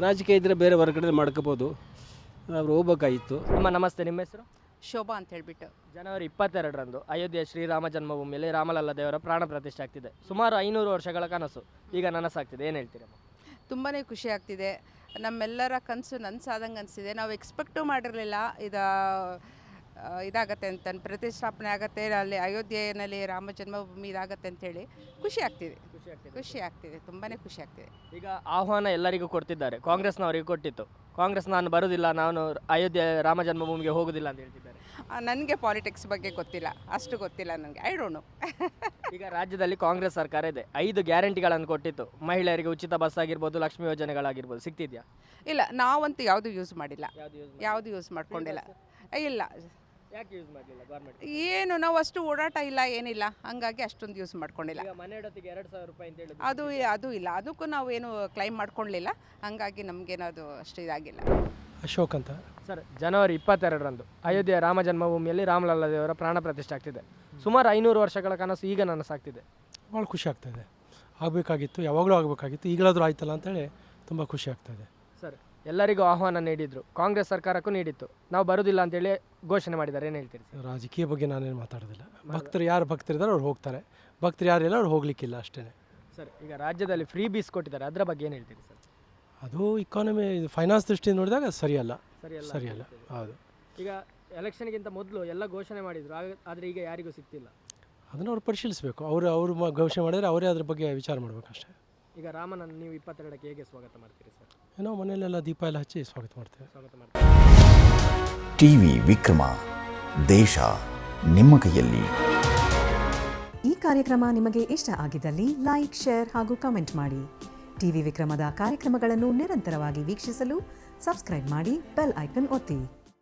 Speaker 5: ರಾಜಕೀಯ ಇದ್ದರೆ ಬೇರೆ ಹೊರಗಡೆ ಮಾಡ್ಕೋಬೋದು. ಅವ್ರು ಹೋಗ್ಬೇಕಾಗಿತ್ತು
Speaker 3: ನಿಮ್ಮ ನಮಸ್ತೆ ನಿಮ್ಮ ಹೆಸರು?
Speaker 6: ಶೋಭಾ ಅಂತ ಹೇಳ್ಬಿಟ್ಟು.
Speaker 3: ಜನವರಿ ಇಪ್ಪತ್ತೆರಡರಂದು ಅಯೋಧ್ಯೆ ಶ್ರೀರಾಮ ಜನ್ಮಭೂಮಿಯಲ್ಲಿ ರಾಮಲಲ್ಲ ದೇವರ ಪ್ರಾಣ ಪ್ರತಿಷ್ಠೆ ಆಗ್ತಿದೆ. ಸುಮಾರು ಐನೂರು ವರ್ಷಗಳ ಕನಸು. ಈಗ ನನಸಾಗ್ತಿದೆ. ಏನು ಹೇಳ್ತೀರಮ್ಮ
Speaker 6: ತುಂಬಾ ಖುಷಿ ಆಗ್ತಿದೆ. ನಮ್ಮೆಲ್ಲರ ಕನಸು ನನಸಾದಂಗೆ ಅನಿಸಿದೆ. ನಾವು ಎಕ್ಸ್ಪೆಕ್ಟು ಮಾಡಿರಲಿಲ್ಲ. ಇದು ಇದಾಗತ್ತೆ ಅಂತ ಪ್ರತಿಷ್ಠಾಪನೆ ಆಗತ್ತೆ ಅಲ್ಲಿ ಅಯೋಧ್ಯೆಯಲ್ಲಿ ರಾಮ ಜನ್ಮಭೂಮಿ ಇದಾಗತ್ತೆ ಅಂತೇಳಿ ಖುಷಿ ಆಗ್ತಿದೆ.
Speaker 3: ಖುಷಿ ಆಗ್ತಿದೆ.
Speaker 6: ಖುಷಿ ಆಗ್ತಿದೆ. ತುಂಬಾ ಖುಷಿ ಆಗ್ತಿದೆ.
Speaker 3: ಈಗ ಆಹ್ವಾನ ಎಲ್ಲರಿಗೂ ಕೊಡ್ತಿದ್ದಾರೆ. ಕಾಂಗ್ರೆಸ್ನವರಿಗೆ ಕೊಟ್ಟಿತ್ತು. ಕಾಂಗ್ರೆಸ್ ನಾನು ಬರುವುದಿಲ್ಲ ನಾನು ಅಯೋಧ್ಯೆ ರಾಮ ಜನ್ಮಭೂಮಿಗೆ ಹೋಗುದಿಲ್ಲ ಅಂತ ಹೇಳ್ತಿದ್ದಾರೆ.
Speaker 6: ನನಗೆ ಪಾಲಿಟಿಕ್ಸ್ ಬಗ್ಗೆ ಗೊತ್ತಿಲ್ಲ ಅಷ್ಟು ಗೊತ್ತಿಲ್ಲ ನನಗೆ ಐ ಡೋಂಟ್ ನೋ
Speaker 3: ಈಗ ರಾಜ್ಯದಲ್ಲಿ ಕಾಂಗ್ರೆಸ್ ಸರ್ಕಾರ ಇದೆ ಐದು ಗ್ಯಾರಂಟಿಗಳನ್ನು ಕೊಟ್ಟಿತ್ತು ಮಹಿಳೆಯರಿಗೆ ಉಚಿತ ಬಸ್ ಆಗಿರ್ಬೋದು ಲಕ್ಷ್ಮಿ ಯೋಜನೆಗಳಾಗಿರ್ಬೋದು ಸಿಗ್ತಿದ್ಯಾ?
Speaker 6: ಇಲ್ಲ ನಾವಂತೂ ಯಾವುದು ಯೂಸ್ ಮಾಡಿಲ್ಲ
Speaker 3: ಯಾವುದು ಯೂಸ್
Speaker 6: ಯಾವುದು ಯೂಸ್ ಮಾಡ್ಕೊಂಡಿಲ್ಲ. ಇಲ್ಲ
Speaker 3: ಯಾಕೆ ಯೂಸ್ ಮಾಡಲಿಲ್ಲ ಗೌರ್ಮೆಂಟ್
Speaker 6: ಏನು ನಾವು ಅಷ್ಟು ಓಡಾಟ ಇಲ್ಲ ಏನಿಲ್ಲ. ಹಂಗಾಗಿ ಅಷ್ಟೊಂದು ಯೂಸ್ ಮಾಡ್ಕೊಂಡಿಲ್ಲ.
Speaker 3: ಈಗ ಮನೆ ಇಡೋತ್ತಿಗೆ ಎರಡು ಸಾವಿರ ರೂಪಾಯಿ ಅಂತ ಹೇಳಿದ್ರು.
Speaker 6: ಅದು ಅದು ಇಲ್ಲ. ಅದಕ್ಕೂ ನಾವು ಏನು ಕ್ಲೈಮ್ ಮಾಡ್ಕೊಳ್ಳಿಲ್ಲ ಹಂಗಾಗಿ ನಮಗೇನದು ಅಷ್ಟು ಇದಾಗಿಲ್ಲ.
Speaker 7: ಅಶೋಕ್ ಅಂತ.
Speaker 3: ಸರ್ ಜನವರಿ ಇಪ್ಪತ್ತೆರಡರಂದು ಅಯೋಧ್ಯೆಯ ರಾಮ ಜನ್ಮಭೂಮಿಯಲ್ಲಿ ರಾಮಲಲ್ಲ ದೇವರ ಪ್ರಾಣ ಪ್ರತಿಷ್ಠೆ ಆಗ್ತಿದೆ. ಸುಮಾರು ಐನೂರು ವರ್ಷಗಳ ಕನಸು ಈಗ ನನಸಾಗ್ತಿದೆ.
Speaker 7: ಭಾಳ ಖುಷಿ ಆಗ್ತಾಯಿದೆ ಆಗಬೇಕಾಗಿತ್ತು ಯಾವಾಗಲೂ ಆಗಬೇಕಾಗಿತ್ತು ಈಗಲಾದರೂ ಆಯ್ತಲ್ಲ ಅಂತೇಳಿ ತುಂಬ ಖುಷಿ ಆಗ್ತಾಯಿದೆ
Speaker 3: ಎಲ್ಲರಿಗೂ ಆಹ್ವಾನ ನೀಡಿದ್ರು. ಕಾಂಗ್ರೆಸ್ ಸರ್ಕಾರಕ್ಕೂ ನೀಡಿತ್ತು. ನಾವು ಬರುವುದಿಲ್ಲ ಅಂತೇಳಿ ಘೋಷಣೆ ಮಾಡಿದ್ದಾರೆ. ಏನು ಹೇಳ್ತೀರಿ? ಸರ್
Speaker 7: ರಾಜಕೀಯ ಬಗ್ಗೆ ನಾನೇನು ಮಾತಾಡೋದಿಲ್ಲ. ಭಕ್ತರು ಯಾರು ಭಕ್ತರಿದ್ದಾರೆ ಅವ್ರು ಹೋಗ್ತಾರೆ. ಭಕ್ತರು ಯಾರಿಲ್ಲ ಅವ್ರು ಹೋಗ್ಲಿಕ್ಕಿಲ್ಲ ಅಷ್ಟೇ
Speaker 3: ಸರ್ ಈಗ ರಾಜ್ಯದಲ್ಲಿ ಫ್ರೀ ಬೀಸ್ ಕೊಟ್ಟಿದ್ದಾರೆ. ಅದರ ಬಗ್ಗೆ ಏನು ಹೇಳ್ತೀರಿ ಸರ್?
Speaker 7: ಅದು ಇಕಾನಮಿ ಫೈನಾನ್ಸ್ ದೃಷ್ಟಿಯಿಂದ ನೋಡಿದಾಗ ಅದು ಸರಿಯಲ್ಲ
Speaker 3: ಸರಿಯಲ್ಲ.
Speaker 7: ಸರಿಯಲ್ಲ ಹೌದು.
Speaker 3: ಈಗ ಎಲೆಕ್ಷನ್ಗಿಂತ ಮೊದಲು ಎಲ್ಲ ಘೋಷಣೆ ಮಾಡಿದ್ರು. ಆದರೆ ಈಗ ಯಾರಿಗೂ ಸಿಗ್ತಿಲ್ಲ
Speaker 7: ಅದನ್ನು ಅವ್ರು ಪರಿಶೀಲಿಸಬೇಕು. ಅವರು ಅವರು ಮ- ಘೋಷಣೆ ಮಾಡಿದರೆ ಅವರೇ ಅದ್ರ ಬಗ್ಗೆ ವಿಚಾರ ಮಾಡಬೇಕು ಅಷ್ಟೇ
Speaker 3: ಈಗ ರಾಮನನ್ನು ನೀವು ಇಪ್ಪತ್ತೆರಡಕ್ಕೆ ಹೇಗೆ ಸ್ವಾಗತ ಮಾಡ್ತೀರಿ ಸರ್?
Speaker 7: ಏನೋ ಮನೆಯಲ್ಲೆಲ್ಲ ದೀಪ ಎಲ್ಲ ಹಚ್ಚಿ ಸ್ವಾಗತ ಮಾಡ್ತೇವೆ.
Speaker 9: ಟಿವಿ ವಿಕ್ರಮ ದೇಶ ನಿಮ್ಮ ಕೈಯಲ್ಲಿ.
Speaker 10: ಈ ಕಾರ್ಯಕ್ರಮ ನಿಮಗೆ ಇಷ್ಟ ಆಗಿದ್ದಲ್ಲಿ ಲೈಕ್ ಶೇರ್ ಹಾಗೂ ಕಮೆಂಟ್ ಮಾಡಿ. ಟಿವಿ ವಿಕ್ರಮದ ಕಾರ್ಯಕ್ರಮಗಳನ್ನು ನಿರಂತರವಾಗಿ ವೀಕ್ಷಿಸಲು ಸಬ್ಸ್ಕ್ರೈಬ್ ಮಾಡಿ ಬೆಲ್ ಐಕನ್ ಒತ್ತಿ.